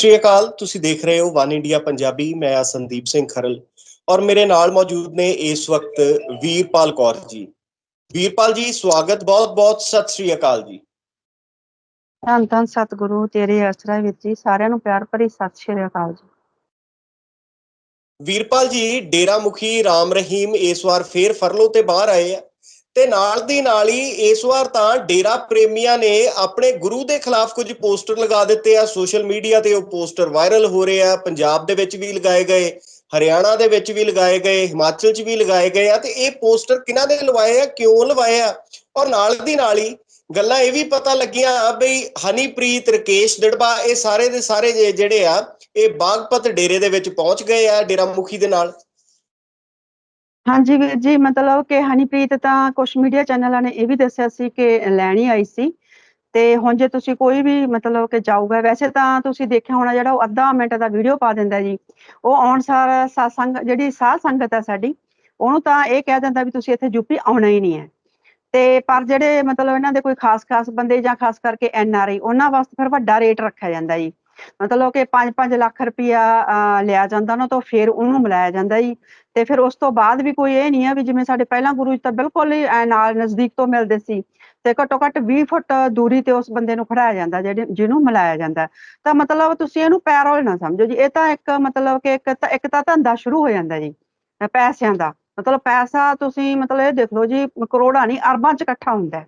ਸ਼੍ਰੀ ਅਕਾਲ ਤੁਸੀਂ ਦੇਖ ਰਹੇ ਹੋ ਵਨ ਇੰਡੀਆ ਪੰਜਾਬੀ ਮੈਂ ਆ ਸੰਦੀਪ ਸਿੰਘ ਖਰਲ ਔਰ ਮੇਰੇ ਨਾਲ ਮੌਜੂਦ ਨੇ ਇਸ ਵਕਤ ਵੀਰਪਾਲ ਕੌਰ ਜੀ। ਵੀਰਪਾਲ ਜੀ ਸਵਾਗਤ ਬਹੁਤ-ਬਹੁਤ ਸਤਿ ਸ਼੍ਰੀ ਅਕਾਲ ਜੀ। ਧੰਨ ਧੰਨ ਸਤਿਗੁਰੂ ਤੇਰੇ ਅਸਰਾ ਵਿੱਚ ਜੀ ਸਾਰਿਆਂ ਨੂੰ ਪਿਆਰ ਭਰੀ ਸਤਿ ਸ਼੍ਰੀ ਅਕਾਲ ਜੀ। ਵੀਰਪਾਲ ਜੀ ਡੇਰਾ ਮੁਖੀ ਰਾਮ ਰਹੀਮ ਇਸ ਵਾਰ ਫੇਰ ਫਰਲੋ ਤੇ ਬਾਹਰ ਆਏ ਆ। ਤੇ ਨਾਲ ਦੀ ਨਾਲ ਹੀ ਇਸ ਵਾਰ ਤਾਂ ਡੇਰਾ ਪ੍ਰੇਮੀਆਂ ਨੇ ਆਪਣੇ ਗੁਰੂ ਦੇ ਖਿਲਾਫ ਕੁਝ ਪੋਸਟਰ ਲਗਾ ਦਿੱਤੇ ਆ, ਸੋਸ਼ਲ ਮੀਡੀਆ ਤੇ ਉਹ ਪੋਸਟਰ ਵਾਇਰਲ ਹੋ ਰਹੇ ਆ, ਪੰਜਾਬ ਦੇ ਵਿੱਚ ਵੀ ਲਗਾਏ ਗਏ, ਹਰਿਆਣਾ ਦੇ ਵਿੱਚ ਵੀ ਲਗਾਏ ਗਏ, ਹਿਮਾਚਲ 'ਚ ਵੀ ਲਗਾਏ ਗਏ ਆ, ਤੇ ਇਹ ਪੋਸਟਰ ਕਿਹਨਾਂ ਦੇ ਲਵਾਏ ਆ, ਕਿਉਂ ਲਵਾਏ ਆ? ਔਰ ਨਾਲ ਦੀ ਨਾਲ ਹੀ ਗੱਲਾਂ ਇਹ ਵੀ ਪਤਾ ਲੱਗੀਆਂ ਬਈ ਹਨੀਪ੍ਰੀਤ, ਰਕੇਸ਼ ਡੜਬਾ ਇਹ ਸਾਰੇ ਦੇ ਸਾਰੇ ਜਿਹੜੇ ਆ, ਇਹ ਬਾਗਪਤ ਡੇਰੇ ਦੇ ਵਿੱਚ ਪਹੁੰਚ ਗਏ ਆ ਡੇਰਾ ਮੁਖੀ ਦੇ ਨਾਲ। ਹਾਂਜੀ ਵੀਰ ਜੀ, ਮਤਲਬ ਕਿ ਹਨੀਪ੍ਰੀਤ ਤਾਂ ਕੁਝ ਮੀਡੀਆ ਚੈਨਲਾਂ ਨੇ ਇਹ ਵੀ ਦੱਸਿਆ ਸੀ ਕਿ ਲੈਣ ਹੀ ਆਈ ਸੀ ਤੇ ਹੁਣ ਜੇ ਤੁਸੀਂ ਕੋਈ ਵੀ ਮਤਲਬ ਕਿ ਜਾਊਗਾ, ਵੈਸੇ ਤਾਂ ਤੁਸੀਂ ਦੇਖਿਆ ਹੋਣਾ ਜਿਹੜਾ ਉਹ ਅੱਧਾ ਮਿੰਟ ਦਾ ਵੀਡੀਓ ਪਾ ਦਿੰਦਾ ਜੀ। ਉਹ ਆਉਣ ਸਾਰ ਸਾਸੰਗ ਜਿਹੜੀ ਸਾਧ ਸੰਗਤ ਹੈ ਸਾਡੀ, ਉਹਨੂੰ ਤਾਂ ਇਹ ਕਹਿ ਦਿੰਦਾ ਵੀ ਤੁਸੀਂ ਇੱਥੇ ਯੂਪੀ ਆਉਣਾ ਹੀ ਨਹੀਂ ਹੈ। ਤੇ ਪਰ ਜਿਹੜੇ ਮਤਲਬ ਇਹਨਾਂ ਦੇ ਕੋਈ ਖਾਸ-ਖਾਸ ਬੰਦੇ ਜਾਂ ਖਾਸ ਕਰਕੇ ਐਨ ਆਰ ਆਈ, ਉਹਨਾਂ ਵਾਸਤੇ ਫਿਰ ਵੱਡਾ ਰੇਟ ਰੱਖਿਆ ਜਾਂਦਾ ਜੀ। ਮਤਲਬ ਕਿ 5-5 ਲੱਖ ਰੁਪਇਆ ਲਿਆ ਜਾਂਦਾ ਉਹਨਾਂ ਤੋਂ ਫਿਰ ਉਹਨੂੰ ਮਿਲਾਇਆ ਜਾਂਦਾ ਜੀ। ਤੇ ਫਿਰ ਉਸ ਤੋਂ ਬਾਅਦ ਵੀ ਕੋਈ ਇਹ ਨਹੀਂ ਹੈ ਵੀ ਜਿਵੇਂ ਸਾਡੇ ਪਹਿਲਾਂ ਗੁਰੂ ਜੀ ਤਾਂ ਬਿਲਕੁਲ ਹੀ ਨਾਲ ਨਜ਼ਦੀਕ ਤੋਂ ਮਿਲਦੇ ਸੀ। ਤੇ ਘੱਟੋ ਘੱਟ 20 ਫੁੱਟ ਦੂਰੀ ਤੇ ਉਸ ਬੰਦੇ ਨੂੰ ਖੜਾਇਆ ਜਾਂਦਾ, ਜਿਹੜੇ, ਜਿਹਨੂੰ ਮਿਲਾਇਆ ਜਾਂਦਾ। ਤਾਂ ਮਤਲਬ ਤੁਸੀਂ ਇਹਨੂੰ ਪੈਰੋਲ ਨਾ ਸਮਝੋ ਜੀ, ਇਹ ਤਾਂ ਇੱਕ ਮਤਲਬ ਕਿ ਇੱਕ ਤਾਂ ਇੱਕ ਤਾਂ ਧੰਦਾ ਸ਼ੁਰੂ ਹੋ ਜਾਂਦਾ ਜੀ ਪੈਸਿਆਂ ਦਾ। ਮਤਲਬ ਪੈਸਾ ਤੁਸੀਂ ਮਤਲਬ ਇਹ ਦੇਖ ਲਓ ਜੀ, ਕਰੋੜਾਂ ਨਹੀਂ, ਅਰਬਾਂ ਚ ਇਕੱਠਾ ਹੁੰਦਾ।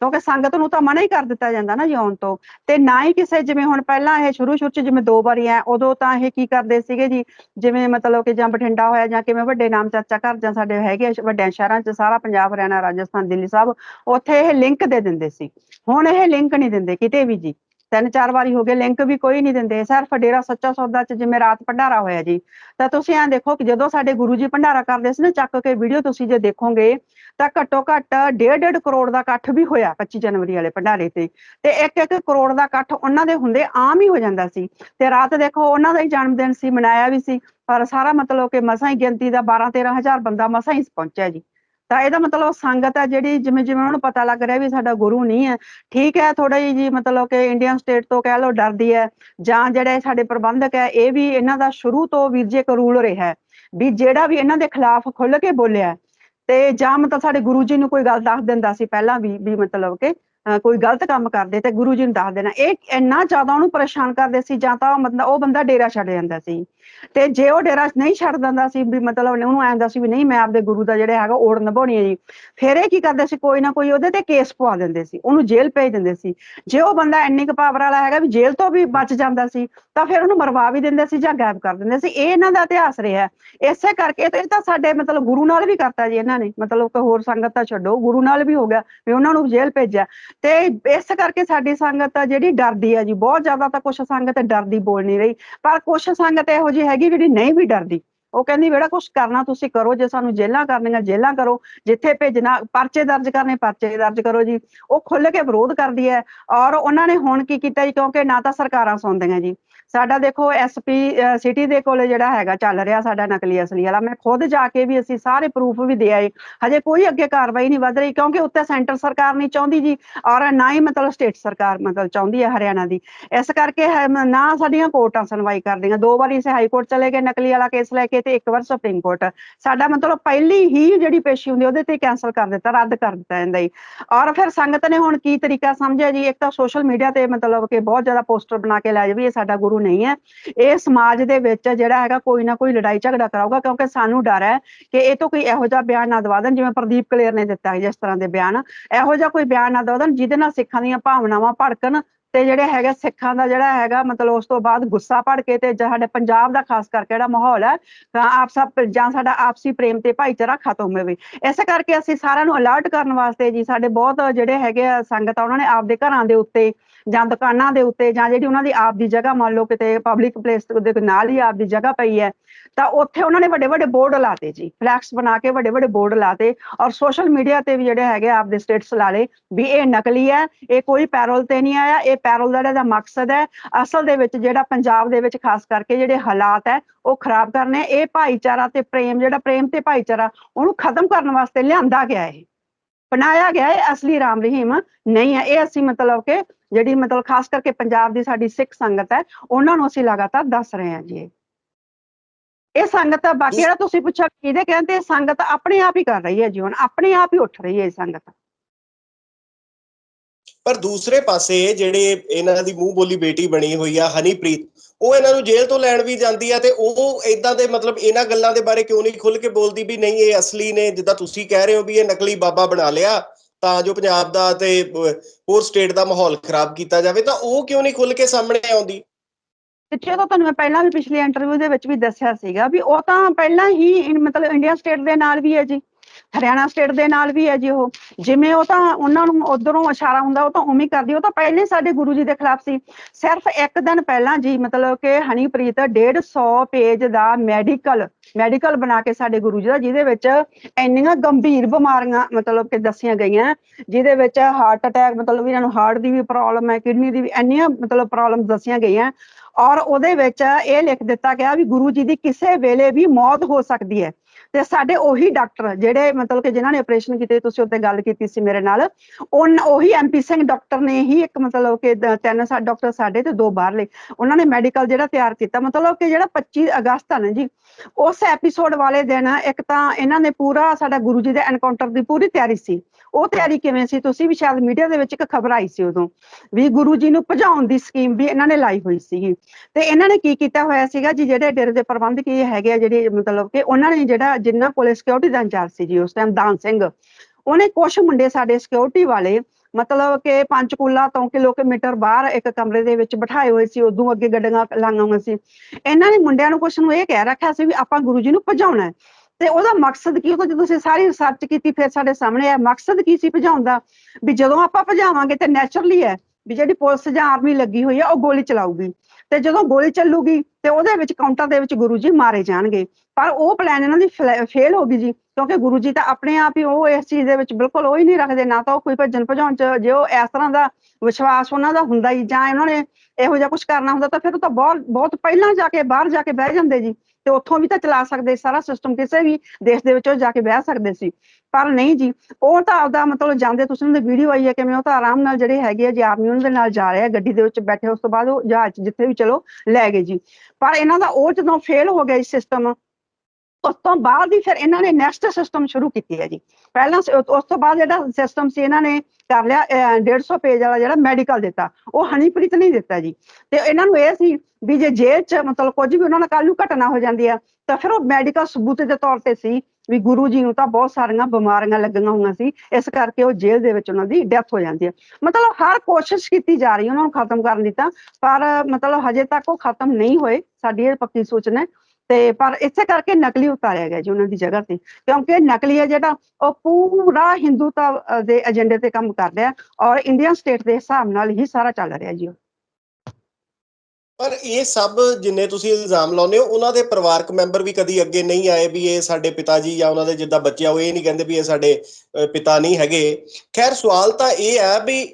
ਕਿਉਂਕਿ ਸੰਗਤ ਨੂੰ ਤਾਂ ਮਨਾ ਹੀ ਕਰ ਦਿੱਤਾ ਜਾਂਦਾ ਨਾ ਜਿਉਣ ਤੋਂ। ਤੇ ਨਾ ਹੀ ਕਿਸੇ, ਜਿਵੇਂ ਹੁਣ ਪਹਿਲਾਂ ਇਹ ਸ਼ੁਰੂ ਸ਼ੁਰੂ ਚ ਜਿਵੇਂ ਦੋ ਵਾਰੀ ਆ ਉਦੋਂ ਤਾਂ ਇਹ ਕੀ ਕਰਦੇ ਸੀਗੇ ਜੀ? ਜਿਵੇਂ ਮਤਲਬ ਕਿ ਜਾਂ ਬਠਿੰਡਾ ਹੋਇਆ ਜਾਂ ਕਿਵੇਂ ਵੱਡੇ ਨਾਮ ਚਾਚਾ ਘਰ ਜਾਂ ਸਾਡੇ ਹੈਗੇ ਆ, ਵੱਡਿਆਂ ਸ਼ਹਿਰਾਂ 'ਚ ਸਾਰਾ ਪੰਜਾਬ, ਹਰਿਆਣਾ, ਰਾਜਸਥਾਨ, ਦਿੱਲੀ ਸਭ, ਉੱਥੇ ਇਹ ਲਿੰਕ ਦੇ ਦਿੰਦੇ ਸੀ। ਹੁਣ ਇਹ ਲਿੰਕ ਨਹੀਂ ਦਿੰਦੇ ਕਿਤੇ ਵੀ ਜੀ। ਤਿੰਨ ਚਾਰ ਵਾਰੀ ਹੋ ਗਏ ਲਿੰਕ ਵੀ ਕੋਈ ਨਹੀਂ ਦਿੰਦੇ। ਸਿਰਫ ਡੇਰਾ ਸੱਚਾ ਸੌਦਾ 'ਚ ਜਿਵੇਂ ਰਾਤ ਭੰਡਾਰਾ ਹੋਇਆ ਜੀ। ਤਾਂ ਤੁਸੀਂ ਐਂ ਦੇਖੋ ਕਿ ਜਦੋਂ ਸਾਡੇ ਗੁਰੂ ਜੀ ਭੰਡਾਰਾ ਕਰਦੇ ਸੀ ਨਾ, ਚੱਕ ਕੇ ਵੀਡੀਓ ਤੁਸੀਂ ਜੇ ਦੇਖੋਗੇ, ਤਾਂ ਘੱਟੋ ਘੱਟ ਡੇਢ ਡੇਢ ਕਰੋੜ ਦਾ ਇਕੱਠ ਵੀ ਹੋਇਆ 25 ਜਨਵਰੀ ਵਾਲੇ ਭੰਡਾਰੇ ਤੇ। ਤੇ ਇੱਕ ਇੱਕ ਕਰੋੜ ਦਾ ਇਕੱਠ ਉਹਨਾਂ ਦੇ ਹੁੰਦੇ ਆਮ ਹੀ ਹੋ ਜਾਂਦਾ ਸੀ। ਤੇ ਰਾਤ ਦੇਖੋ ਉਹਨਾਂ ਦਾ ਹੀ ਜਨਮ ਦਿਨ ਸੀ, ਮਨਾਇਆ ਵੀ ਸੀ। ਪਰ ਸਾਰਾ ਮਤਲਬ ਕਿ ਮਸਾਂ ਹੀ ਗਿਣਤੀ ਦਾ 12 13 ਹਜ਼ਾਰ ਬੰਦਾ ਮਸਾਂ ਹੀ ਪਹੁੰਚਿਆ ਜੀ। ਤਾਂ ਇਹਦਾ ਮਤਲਬ ਸੰਗਤ ਹੈ ਜਿਹੜੀ, ਜਿਵੇਂ ਜਿਵੇਂ ਉਹਨਾਂ ਨੂੰ ਪਤਾ ਲੱਗ ਰਿਹਾ ਵੀ ਸਾਡਾ ਗੁਰੂ ਨਹੀਂ ਹੈ। ਠੀਕ ਹੈ ਥੋੜਾ ਜੀ ਜੀ ਮਤਲਬ ਕਿ ਇੰਡੀਅਨ ਸਟੇਟ ਤੋਂ ਕਹਿ ਲਓ ਡਰਦੀ ਹੈ ਜਾਂ ਜਿਹੜੇ ਸਾਡੇ ਪ੍ਰਬੰਧਕ ਹੈ, ਇਹ ਵੀ ਇਹਨਾਂ ਦਾ ਸ਼ੁਰੂ ਤੋਂ ਵੀਰ ਜੀ ਰੂਲ ਰਿਹਾ ਵੀ ਜਿਹੜਾ ਵੀ ਇਹਨਾਂ ਦੇ ਖਿਲਾਫ ਖੁੱਲ ਕੇ ਬੋਲਿਆ ਤੇ ਜਾਂ ਮਤਲਬ ਸਾਡੇ ਗੁਰੂ ਜੀ ਨੂੰ ਕੋਈ ਗੱਲ ਦੱਸ ਦਿੰਦਾ ਸੀ ਪਹਿਲਾਂ ਵੀ ਵੀ ਮਤਲਬ ਕਿ ਕੋਈ ਗਲਤ ਕੰਮ ਕਰਦੇ ਤੇ ਗੁਰੂ ਜੀ ਨੂੰ ਦੱਸ ਦੇਣਾ। ਇਹ ਇੰਨਾ ਜ਼ਿਆਦਾ ਉਹਨੂੰ ਪਰੇਸ਼ਾਨ ਕਰਦੇ ਸੀ, ਜਾਂ ਤਾਂ ਉਹ ਮਤਲਬ ਉਹ ਬੰਦਾ ਡੇਰਾ ਛੱਡ ਜਾਂਦਾ ਸੀ। ਤੇ ਜੇ ਉਹ ਡੇਰਾ ਨਹੀਂ ਛੱਡ ਦਿੰਦਾ ਸੀ, ਵੀ ਮਤਲਬ ਉਹਨੂੰ ਐਂ ਸੀ ਵੀ ਨਹੀਂ, ਮੈਂ ਆਪਦੇ ਗੁਰੂ ਦਾ ਜਿਹੜਾ ਹੈਗਾ ਓੜ ਨਿਭਾਉਣੀ ਹੈ ਜੀ। ਫਿਰ ਇਹ ਕੀ ਕਰਦੇ ਸੀ, ਕੋਈ ਨਾ ਕੋਈ ਉਹਦੇ ਤੇ ਕੇਸ ਪਵਾ ਦਿੰਦੇ ਸੀ, ਉਹਨੂੰ ਜੇਲ੍ਹ ਭੇਜ ਦਿੰਦੇ ਸੀ। ਜੇ ਉਹ ਬੰਦਾ ਇੰਨੀ ਕੁ ਪਾਵਰ ਵਾਲਾ ਹੈਗਾ ਵੀ ਜੇਲ੍ਹ ਤੋਂ ਵੀ ਬਚ ਜਾਂਦਾ ਸੀ ਤਾਂ ਫਿਰ ਉਹਨੂੰ ਮਰਵਾ ਵੀ ਦਿੰਦੇ ਸੀ ਜਾਂ ਗਾਇਬ ਕਰ ਦਿੰਦੇ ਸੀ। ਇਹ ਇਹਨਾਂ ਦਾ ਇਤਿਹਾਸ ਰਿਹਾ। ਇਸੇ ਕਰਕੇ ਤੇ ਇਹ ਤਾਂ ਸਾਡੇ ਮਤਲਬ ਗੁਰੂ ਨਾਲ ਵੀ ਕਰਤਾ ਜੀ ਇਹਨਾਂ ਨੇ। ਮਤਲਬ ਕੋਈ ਹੋਰ ਸੰਗਤ ਤਾਂ ਛੱਡੋ। ਗੁਰੂ ਨਾਲ ਵੀ ਹੋ ਗਿਆ। ਵੀ ਉਹਨਾਂ ਨੂੰ ਜੇਲ੍ਹ ਭੇਜਿਆ। ਤੇ ਇਸ ਕਰਕੇ ਸਾਡੀ ਸੰਗਤ ਆ ਜਿਹੜੀ ਡਰਦੀ ਆ ਜੀ। ਬਹੁਤ ਜ਼ਿਆਦਾ ਤਾਂ ਕੁਛ ਸੰਗਤ ਡਰਦੀ ਬੋਲ ਨਹੀਂ ਰਹੀ। ਪਰ ਕੁਛ ਸੰਗਤ ਇਹੋ ਜਿਹੀ ਹੈਗੀ ਜਿਹੜੀ ਨਹੀਂ ਵੀ ਡਰਦੀ। ਉਹ ਕਹਿੰਦੀ, ਬੇੜਾ, ਕੁਛ ਕਰਨਾ ਤੁਸੀਂ ਕਰੋ। ਜੇ ਸਾਨੂੰ ਜੇਲਾਂ ਕਰਨੀਆਂ ਜੇਲਾਂ ਕਰੋ। ਜਿੱਥੇ ਭੇਜਣਾ, ਪਰਚੇ ਦਰਜ ਕਰਨੇ, ਪਰਚੇ ਦਰਜ ਕਰੋ ਜੀ। ਉਹ ਖੁੱਲ ਕੇ ਵਿਰੋਧ ਕਰਦੀ ਹੈ। ਔਰ ਉਹਨਾਂ ਨੇ ਹੁਣ ਕੀ ਕੀਤਾ ਜੀ? ਕਿਉਂਕਿ ਨਾ ਤਾਂ ਸਰਕਾਰਾਂ ਸੁਣਦੀਆਂ ਜੀ। ਸਾਡਾ ਦੇਖੋ ਐਸਪੀ ਸਿਟੀ ਦੇ ਕੋਲੇ ਜਿਹੜਾ ਹੈਗਾ ਚੱਲ ਰਿਹਾ ਸਾਡਾ ਨਕਲੀ ਅਸਲੀ ਵਾਲਾ, ਮੈਂ ਖੁਦ ਜਾ ਕੇ ਵੀ ਅਸੀਂ ਸਾਰੇ ਪ੍ਰੂਫ ਵੀ ਦੇ ਆਏ। ਹਜੇ ਕੋਈ ਅੱਗੇ ਕਾਰਵਾਈ ਨਹੀਂ ਵੱਧ ਰਹੀ, ਕਿਉਂਕਿ ਉੱਤੇ ਸੈਂਟਰ ਸਰਕਾਰ ਨਹੀਂ ਚਾਹੁੰਦੀ ਜੀ, ਔਰ ਨਾ ਹੀ ਮਤਲਬ ਸਟੇਟ ਸਰਕਾਰ ਮਤਲਬ ਚਾਹੁੰਦੀ ਹੈ ਹਰਿਆਣਾ ਦੀ। ਇਸ ਕਰਕੇ ਨਾ ਸਾਡੀਆਂ ਕੋਰਟਾਂ ਸੁਣਵਾਈ ਕਰਦੀਆਂ। ਦੋ ਵਾਰੀ ਅਸੀਂ ਹਾਈ ਕੋਰਟ ਚਲੇ ਗਏ, ਨਕਲੀ ਵਾਲਾ ਕੇਸ ਲੈ ਕੇ ਤੇ ਇੱਕ ਵਾਰ ਸੁਪਰੀਮ ਕੋਰਟ। ਸਾਡਾ ਮਤਲਬ ਪਹਿਲੀ ਹੀ ਜਿਹੜੀ ਪੇਸ਼ੀ ਹੁੰਦੀ, ਉਹਦੇ ਤੇ ਕੈਨਸਲ ਕਰ ਦਿੱਤਾ, ਰੱਦ ਕਰ ਦਿੱਤਾ ਜਾਂਦਾ ਜੀ ਔਰ ਫਿਰ ਸੰਗਤ ਨੇ ਹੁਣ ਕੀ ਤਰੀਕਾ ਸਮਝਿਆ ਜੀ? ਇੱਕ ਤਾਂ ਸੋਸ਼ਲ ਮੀਡੀਆ ਤੇ ਮਤਲਬ ਕਿ ਬਹੁਤ ਜ਼ਿਆਦਾ ਪੋਸਟਰ ਬਣਾ ਕੇ ਲੈ ਜਾਵੇ, ਇਹ ਸਾਡਾ ਗੁਰੂ ਨਹੀਂ ਹੈ। ਇਹ ਸਮਾਜ ਦੇ ਵਿੱਚ ਜਿਹੜਾ ਹੈਗਾ ਕੋਈ ਨਾ ਕੋਈ ਲੜਾਈ ਝਗੜਾ ਕਰਾਊਗਾ ਕਿਉਂਕਿ ਸਾਨੂੰ ਡਰ ਹੈ ਕਿ ਇਹ ਤੋਂ ਕੋਈ ਇਹੋ ਜਿਹਾ ਬਿਆਨ ਨਾ ਦਵਾ ਦੇਣ, ਜਿਵੇਂ ਪ੍ਰਦੀਪ ਕਲੇਰ ਨੇ ਦਿੱਤਾ ਜਿਸ ਤਰ੍ਹਾਂ ਦੇ ਬਿਆਨ। ਇਹੋ ਜਿਹਾ ਕੋਈ ਬਿਆਨ ਨਾ ਦਵਾ ਦੇਣ, ਜਿਹਦੇ ਨਾਲ ਸਿੱਖਾਂ ਦੀਆਂ ਭਾਵਨਾਵਾਂ ਭੜਕਣ ਤੇ ਜਿਹੜੇ ਹੈਗਾ ਸਿੱਖਾਂ ਦਾ ਜਿਹੜਾ ਹੈਗਾ ਮਤਲਬ ਉਸ ਤੋਂ ਬਾਅਦ ਗੁੱਸਾ ਭੜ ਕੇ ਤੇ ਸਾਡੇ ਪੰਜਾਬ ਦਾ ਖਾਸ ਕਰਕੇ ਜਿਹੜਾ ਮਾਹੌਲ ਹੈ, ਤਾਂ ਆਪਸਾ ਜਾਂ ਸਾਡਾ ਆਪਸੀ ਪ੍ਰੇਮ ਤੇ ਭਾਈਚਾਰਾ ਖਤਮ ਹੋਵੇ। ਇਸੇ ਕਰਕੇ ਅਸੀਂ ਸਾਰਿਆਂ ਨੂੰ ਅਲਰਟ ਕਰਨ ਵਾਸਤੇ ਜੀ, ਸਾਡੇ ਬਹੁਤ ਜਿਹੜੇ ਹੈਗੇ ਆ ਸੰਗਤ ਉਹਨਾਂ ਨੇ ਆਪਦੇ ਘਰਾਂ ਦੇ ਉੱਤੇ ਜਾਂ ਦੁਕਾਨਾਂ ਦੇ ਉੱਤੇ ਜਾਂ ਜਿਹੜੀ ਉਹਨਾਂ ਦੀ ਆਪ ਦੀ ਜਗ੍ਹਾ ਮੰਨ ਲਓ ਕਿਤੇ ਪਬਲਿਕ ਪਲੇਸ ਦੇ ਨਾਲ ਹੀ ਆਪ ਦੀ ਜਗ੍ਹਾ ਪਈ ਹੈ, ਤਾਂ ਉੱਥੇ ਉਹਨਾਂ ਨੇ ਵੱਡੇ ਵੱਡੇ ਬੋਰਡ ਲਾਤੇ ਜੀ ਫਲੈਕਸ ਬਣਾ ਕੇ ਵੱਡੇ ਵੱਡੇ ਬੋਰਡ ਲਾਤੇ ਔਰ ਸੋਸ਼ਲ ਮੀਡੀਆ ਤੇ ਵੀ ਜਿਹੜੇ ਹੈਗੇ ਆ, ਆਪਦੇ ਸਟੇਟਸ ਲਾ ਲੇ ਵੀ ਇਹ ਨਕਲੀ ਹੈ, ਇਹ ਕੋਈ ਪੈਰੋਲ ਤੇ ਨਹੀਂ ਆਇਆ, ਇਹ ਪੈਰੋਲ ਦਾ ਮਕਸਦ ਹੈ। ਅਸਲ ਦੇ ਵਿੱਚ ਜਿਹੜਾ ਪੰਜਾਬ ਦੇ ਵਿੱਚ ਖਾਸ ਕਰਕੇ ਜਿਹੜੇ ਹਾਲਾਤ ਹੈ, ਉਹ ਖਰਾਬ ਕਰਨੇ ਇਹ ਭਾਈਚਾਰਾ ਤੇ ਪ੍ਰੇਮ, ਜਿਹੜਾ ਪ੍ਰੇਮ ਤੇ ਭਾਈਚਾਰਾ, ਉਹਨੂੰ ਖਤਮ ਕਰਨ ਵਾਸਤੇ ਲਿਆਂਦਾ ਗਿਆ ਹੈ ਬਣਾਇਆ ਗਿਆ ਹੈ ਅਸਲੀ ਰਾਮ ਰਹੀਮ। ਨਹੀਂ ਹੈ, ਇਹ ਅਸੀਂ ਮਤਲਬ ਕਿ ਜਿਹੜੀ ਮਤਲਬ ਖਾਸ ਕਰਕੇ ਪੰਜਾਬ ਦੀ ਸਾਡੀ ਸਿੱਖ ਸੰਗਤ ਹੈ, ਉਹਨਾਂ ਨੂੰ ਅਸੀਂ ਲਗਾਤਾਰ ਦੱਸ ਰਹੇ ਹਾਂ ਜੀ ਇਹ। ਇਹ ਸੰਗਤ, ਬਾਕੀ ਜਿਹੜਾ ਤੁਸੀਂ ਪੁੱਛਿਆ ਕਿਹਦੇ ਕਹਿੰਦੇ ਇਹ ਸੰਗਤ ਆਪਣੇ ਆਪ ਹੀ ਕਰ ਰਹੀ ਹੈ ਜੀ ਹੁਣ। ਆਪਣੇ ਆਪ ਹੀ ਉੱਠ ਰਹੀ ਹੈ ਇਹ ਸੰਗਤ। ਪਰ ਦੂਸਰੇ ਪਾਸੇ ਜਿਹੜੇ ਇਹਨਾਂ ਦੀ ਮੂੰਹ ਬੋਲੀ ਬੇਟੀ ਬਣੀ ਹੋਈ ਆ, ਹਨੀਪ੍ਰੀਤ, ਉਹ ਇਹਨਾਂ ਨੂੰ ਜੇਲ੍ਹ ਤੋਂ ਲੈਣ ਵੀ ਜਾਂਦੀ ਆ ਤੇ ਉਹ ਇਦਾਂ ਦੇ ਮਤਲਬ ਇਹਨਾਂ ਗੱਲਾਂ ਦੇ ਬਾਰੇ ਕਿਉਂ ਨਹੀਂ ਖੁੱਲ ਕੇ ਬੋਲਦੀ ਵੀ ਨਹੀਂ, ਇਹ ਅਸਲੀ ਨੇ, ਜਿੱਦਾਂ ਤੁਸੀਂ ਕਹਿ ਰਹੇ ਹੋ ਵੀ ਇਹ ਨਕਲੀ ਬਾਬਾ ਬਣਾ ਲਿਆ, ਤਾਂ ਜੋ ਪੰਜਾਬ ਦਾ ਤੇ ਹੋਰ ਸਟੇਟ ਦਾ ਮਾਹੌਲ ਖਰਾਬ ਕੀਤਾ ਜਾਵੇ, ਤਾਂ ਉਹ ਕਿਉਂ ਨਹੀਂ ਖੁੱਲ ਕੇ ਸਾਹਮਣੇ ਆਉਂਦੀ? ਤੇ ਜਦੋਂ ਤੁਹਾਨੂੰ ਮੈਂ ਪਹਿਲਾਂ ਵੀ ਪਿਛਲੇ ਇੰਟਰਵਿਊ ਦੇ ਵਿੱਚ ਵੀ ਦੱਸਿਆ ਸੀਗਾ ਵੀ ਉਹ ਤਾਂ ਪਹਿਲਾਂ ਹੀ ਮਤਲਬ ਇੰਡੀਆ ਸਟੇਟ ਦੇ ਨਾਲ ਵੀ ਹੈ ਜੀ। ਹਰਿਆਣਾ ਸਟੇਟ ਦੇ ਨਾਲ ਵੀ ਹੈ ਜੀ ਉਹ। ਜਿਵੇਂ ਉਹ ਤਾਂ ਉਹਨਾਂ ਨੂੰ ਉਧਰੋਂ ਇਸ਼ਾਰਾ ਹੁੰਦਾ, ਉਹ ਤਾਂ ਉਵੇਂ ਕਰਦੀ। ਉਹ ਤਾਂ ਪਹਿਲੇ ਸਾਡੇ ਗੁਰੂ ਜੀ ਦੇ ਖਿਲਾਫ ਸੀ। ਸਿਰਫ ਇੱਕ ਦਿਨ ਪਹਿਲਾਂ ਜੀ, ਮਤਲਬ ਕਿ ਹਨੀਪ੍ਰੀਤ 150 ਪੇਜ ਦਾ ਮੈਡੀਕਲ ਮੈਡੀਕਲ ਬਣਾ ਕੇ ਸਾਡੇ ਗੁਰੂ ਜੀ ਦਾ, ਜਿਹਦੇ ਵਿੱਚ ਇੰਨੀਆਂ ਗੰਭੀਰ ਬਿਮਾਰੀਆਂ, ਮਤਲਬ ਕਿ ਦੱਸੀਆਂ ਗਈਆਂ, ਜਿਹਦੇ ਵਿੱਚ ਹਾਰਟ ਅਟੈਕ ਮਤਲਬ ਇਹਨਾਂ ਨੂੰ ਹਾਰਟ ਦੀ ਵੀ ਪ੍ਰੋਬਲਮ ਹੈ ਕਿਡਨੀ ਦੀ ਵੀ ਇੰਨੀਆਂ, ਮਤਲਬ ਪ੍ਰੋਬਲਮ ਦੱਸੀਆਂ ਗਈਆਂ। ਔਰ ਉਹਦੇ ਵਿੱਚ ਇਹ ਲਿਖ ਦਿੱਤਾ ਗਿਆ ਵੀ ਗੁਰੂ ਜੀ ਦੀ ਕਿਸੇ ਵੇਲੇ ਵੀ ਮੌਤ ਹੋ ਸਕਦੀ ਹੈ। ਤੇ ਸਾਡੇ ਉਹੀ ਡਾਕਟਰ ਜਿਹੜੇ ਮਤਲਬ ਕਿ ਜਿਨ੍ਹਾਂ ਨੇ ਆਪਰੇਸ਼ਨ ਕੀਤੇ, ਤੁਸੀਂ ਉੱਤੇ ਗੱਲ ਕੀਤੀ ਸੀ ਮੇਰੇ ਨਾਲ, ਉਨ, ਉਹੀ ਐਮਪੀ ਸਿੰਘ ਡਾਕਟਰ ਨੇ ਹੀ ਇੱਕ ਮਤਲਬ ਕਿ ਤਿੰਨ ਸਾ, ਡਾਕਟਰ ਸਾਡੇ ਤੇ ਦੋ ਬਾਹਰਲੇ, ਉਹਨਾਂ ਨੇ ਮੈਡੀਕਲ ਜਿਹੜਾ ਤਿਆਰ ਕੀਤਾ, ਮਤਲਬ ਕਿ ਜਿਹੜਾ 25 ਅਗਸਤ ਆ ਨਾ ਜੀ, ਉਸ ਐਪੀਸੋਡ ਵਾਲੇ ਦਿਨ ਇੱਕ ਤਾਂ ਇਹਨਾਂ ਨੇ ਪੂਰਾ ਸਾਡਾ ਗੁਰੂ ਜੀ ਦੇ ਐਨਕਾਊਂਟਰ ਦੀ ਪੂਰੀ ਤਿਆਰੀ ਸੀ, ਉਹ ਤਿਆਰੀ ਕਿਵੇਂ ਸੀ, ਤੁਸੀਂ ਵੀ ਸ਼ਾਇਦ ਮੀਡੀਆ ਦੇ ਵਿੱਚ ਇੱਕ ਖਬਰ ਆਈ ਸੀ ਉਦੋਂ, ਵੀ ਗੁਰੂ ਜੀ ਨੂੰ ਭਜਾਉਣ ਦੀ ਸਕੀਮ ਵੀ ਇਹਨਾਂ ਨੇ ਲਾਈ ਹੋਈ ਸੀਗੀ, ਤੇ ਇਹਨਾਂ ਨੇ ਕੀ ਕੀਤਾ ਹੋਇਆ ਸੀਗਾ ਜੀ, ਜਿਹੜੇ ਡੇਰੇ ਦੇ ਪ੍ਰਬੰਧਕ ਇਹ ਹੈਗੇ ਆ, ਜਿਹੜੇ ਮਤਲਬ ਕਿ ਉਹਨਾਂ ਨੇ ਜਿਹੜਾ ਜਿੰਨਾ ਕੋਲੇ ਸਿਕਿਉਰਿਟੀ ਦਾ ਇੰਚਾਰਜ ਸੀ ਜੀ ਉਸ ਟਾਈਮ ਦਾਨ ਸਿੰਘ, ਉਹਨੇ ਕੁਝ ਮੁੰਡੇ ਸਾਡੇ ਸਿਕਿਉਰਿਟੀ ਵਾਲੇ ਮਤਲਬ ਕਿ ਪੰਚਕੂਲਾ ਤੋਂ ਕਿਲੋਮੀਟਰ ਬਾਹਰ ਇੱਕ ਕਮਰੇ ਦੇ ਵਿੱਚ ਬਿਠਾਏ ਹੋਏ ਸੀ, ਉਦੋਂ ਅੱਗੇ ਗੱਡੀਆਂ ਲਾਈਆਂ ਹੋਈਆਂ ਸੀ। ਇਹਨਾਂ ਨੇ ਮੁੰਡਿਆਂ ਨੂੰ ਕੁਛ ਨੂੰ ਇਹ ਕਹਿ ਰੱਖਿਆ ਸੀ ਵੀ ਆਪਾਂ ਗੁਰੂ ਜੀ ਨੂੰ ਭਜਾਉਣਾ ਹੈ। ਤੇ ਉਹਦਾ ਮਕਸਦ ਕੀ ਉਹ ਜਦੋਂ ਅਸੀਂ ਸਾਰੀ ਰਿਸਰਚ ਕੀਤੀ, ਫਿਰ ਸਾਡੇ ਸਾਹਮਣੇ ਆਇਆ, ਮਕਸਦ ਕੀ ਸੀ ਭਜਾਉਣ ਦਾ? ਵੀ ਜਦੋਂ ਆਪਾਂ ਭਜਾਵਾਂਗੇ ਤੇ ਨੈਚੁਰਲੀ ਹੈ। ਵੀ ਜਿਹੜੀ ਪੁਲਿਸ ਜਾਂ ਆਰਮੀ ਲੱਗੀ ਹੋਈ ਹੈ ਉਹ ਗੋਲੀ ਚਲਾਊਗੀ। ਤੇ ਜਦੋਂ ਗੋਲੀ ਚੱਲੂਗੀ, ਤੇ ਉਹਦੇ ਵਿੱਚ ਕਾਊਂਟਰ ਦੇ ਵਿੱਚ ਗੁਰੂ ਜੀ ਮਾਰੇ ਜਾਣਗੇ। ਪਰ ਉਹ ਪਲਾਨ ਇਹਨਾਂ ਦੀ ਫੇਲ ਹੋ ਗਈ ਜੀ, ਕਿਉਂਕਿ ਗੁਰੂ ਜੀ ਤਾਂ ਆਪਣੇ ਆਪ ਹੀ ਉਹ ਇਸ ਚੀਜ਼ ਦੇ ਵਿੱਚ ਬਿਲਕੁਲ ਉਹ ਹੀ ਨਹੀਂ ਰੱਖਦੇ, ਨਾ ਤਾਂ ਉਹ ਕੋਈ ਭੱਜਣ ਭਜਾਉਣ ਚ, ਜੇ ਉਹ ਇਸ ਤਰ੍ਹਾਂ ਦਾ ਵਿਸ਼ਵਾਸ ਉਹਨਾਂ ਦਾ ਹੁੰਦਾ ਹੀ, ਜਾਂ ਇਹਨਾਂ ਨੇ ਇਹੋ ਜਿਹਾ ਕੁਝ ਕਰਨਾ ਹੁੰਦਾ, ਤਾਂ ਫਿਰ ਉਹ ਤਾਂ ਬਹੁਤ ਬਹੁਤ ਪਹਿਲਾਂ ਜਾ ਕੇ ਬਾਹਰ ਜਾ ਕੇ ਬਹਿ ਜਾਂਦੇ ਜੀ। ਤੇ ਉੱਥੋਂ ਵੀ ਤਾਂ ਚਲਾ ਸਕਦੇ ਸਾਰਾ ਸਿਸਟਮ ਕਿਸੇ ਵੀ ਦੇਸ਼ ਦੇ ਵਿੱਚ ਜਾ ਕੇ ਬਹਿ ਸਕਦੇ ਸੀ। ਪਰ ਨਹੀਂ ਜੀ, ਉਹ ਤਾਂ ਆਪਦਾ ਮਤਲਬ ਜਾਂਦੇ, ਤੁਸੀਂ ਉਹਨਾਂ ਦੀ ਵੀਡੀਓ ਆਈ ਹੈ ਕਿਵੇਂ, ਉਹ ਤਾਂ ਆਰਾਮ ਨਾਲ ਜਿਹੜੇ ਹੈਗੇ ਆ, ਜੀ ਆਰਮੀ ਉਹਨਾਂ ਦੇ ਨਾਲ ਜਾ ਰਹੇ ਆ ਗੱਡੀ ਦੇ ਵਿੱਚ ਬੈਠੇ, ਉਸ ਤੋਂ ਬਾਅਦ ਉਹ ਜਹਾਜ਼ ਜਿੱਥੇ ਵੀ ਚਲੋ ਲੈ ਗਏ ਜੀ। ਪਰ ਇਹਨਾਂ ਦਾ ਉਹ ਜਦੋਂ ਫੇਲ ਹੋ ਗਿਆ ਸਿਸਟਮ ਉਸ ਤੋਂ ਬਾਅਦ ਹੀ ਫਿਰ ਇਹਨਾਂ ਨੇ ਨੈਕਸਟ ਸਿਸਟਮ ਸ਼ੁਰੂ ਕੀਤੀ ਹੈ ਜੀ। ਪਹਿਲਾਂ ਉਸ ਤੋਂ ਬਾਅਦ ਜਿਹੜਾ ਸਿਸਟਮ ਸੀ, ਇਹਨਾਂ ਨੇ ਕਰ ਲਿਆ 150 ਪੇਜ ਵਾਲਾ ਜਿਹੜਾ ਮੈਡੀਕਲ ਦਿੱਤਾ, ਉਹ ਹਨੀਪ੍ਰੀਤ ਨਹੀਂ ਦਿੱਤਾ ਜੀ। ਤੇ ਇਹਨਾਂ ਨੂੰ ਇਹ ਸੀ ਵੀ ਜੇ ਜੇਲ੍ਹ 'ਚ ਮਤਲਬ ਕੁਝ ਵੀ ਉਹਨਾਂ ਨਾਲ ਕੱਲ ਨੂੰ ਘਟਨਾ ਹੋ ਜਾਂਦੀ ਆ, ਤਾਂ ਫਿਰ ਉਹ ਮੈਡੀਕਲ ਸਬੂਤ ਦੇ ਤੌਰ ਤੇ ਸੀ ਵੀ ਗੁਰੂ ਜੀ ਨੂੰ ਤਾਂ ਬਹੁਤ ਸਾਰੀਆਂ ਬਿਮਾਰੀਆਂ ਲੱਗੀਆਂ ਹੋਈਆਂ ਸੀ, ਇਸ ਕਰਕੇ ਉਹ ਜੇਲ੍ਹ ਦੇ ਵਿੱਚ ਉਹਨਾਂ ਦੀ ਡੈਥ ਹੋ ਜਾਂਦੀ ਹੈ ਮਤਲਬ ਹਰ ਕੋਸ਼ਿਸ਼ ਕੀਤੀ ਜਾ ਰਹੀ, ਉਹਨਾਂ ਨੂੰ ਖਤਮ ਕਰਨ ਦੀ ਤਾਂ, ਪਰ ਮਤਲਬ ਹਜੇ ਤੱਕ ਉਹ ਖਤਮ ਨਹੀਂ ਹੋਏ, ਸਾਡੀ ਇਹ ਪੱਕੀ ਸੋਚਣਾ ਹੈ। ਤੇ ਪਰ ਇਸੇ ਕਰਕੇ ਨਕਲੀ ਉਤਾਰਿਆ ਗਿਆ ਜੀ ਉਹਨਾਂ ਦੀ ਜਗ੍ਹਾ ਤੇ। ਕਿਉਂਕਿ ਨਕਲੀ ਹੈ ਜਿਹੜਾ ਉਹ ਪੂਰਾ ਹਿੰਦੂਤਾ ਦੇ ਏਜੰਡੇ ਤੇ ਕੰਮ ਕਰ ਰਿਹਾ ਔਰ ਇੰਡੀਅਨ ਸਟੇਟ ਦੇ ਹਿਸਾਬ ਨਾਲ ਹੀ ਸਾਰਾ ਚੱਲ ਰਿਹਾ ਜੀ ਪਰ ਇਹ ਸਭ ਜਿੰਨੇ ਤੁਸੀਂ ਇਲਜ਼ਾਮ ਲਾਉਂਦੇ ਹੋ, ਉਹਨਾਂ ਦੇ ਪਰਿਵਾਰਕ ਮੈਂਬਰ ਵੀ ਕਦੀ ਅੱਗੇ ਨਹੀਂ ਆਏ ਵੀ ਇਹ ਸਾਡੇ ਪਿਤਾ ਜੀ ਜਾਂ ਉਹਨਾਂ ਦੇ ਜਿੱਦਾਂ ਬੱਚੇ ਉਹ ਇਹ ਨਹੀਂ ਕਹਿੰਦੇ ਵੀ ਇਹ ਸਾਡੇ ਪਿਤਾ ਨਹੀਂ ਹੈਗੇ। ਖੈਰ, ਸਵਾਲ ਤਾਂ ਇਹ ਹੈ ਵੀ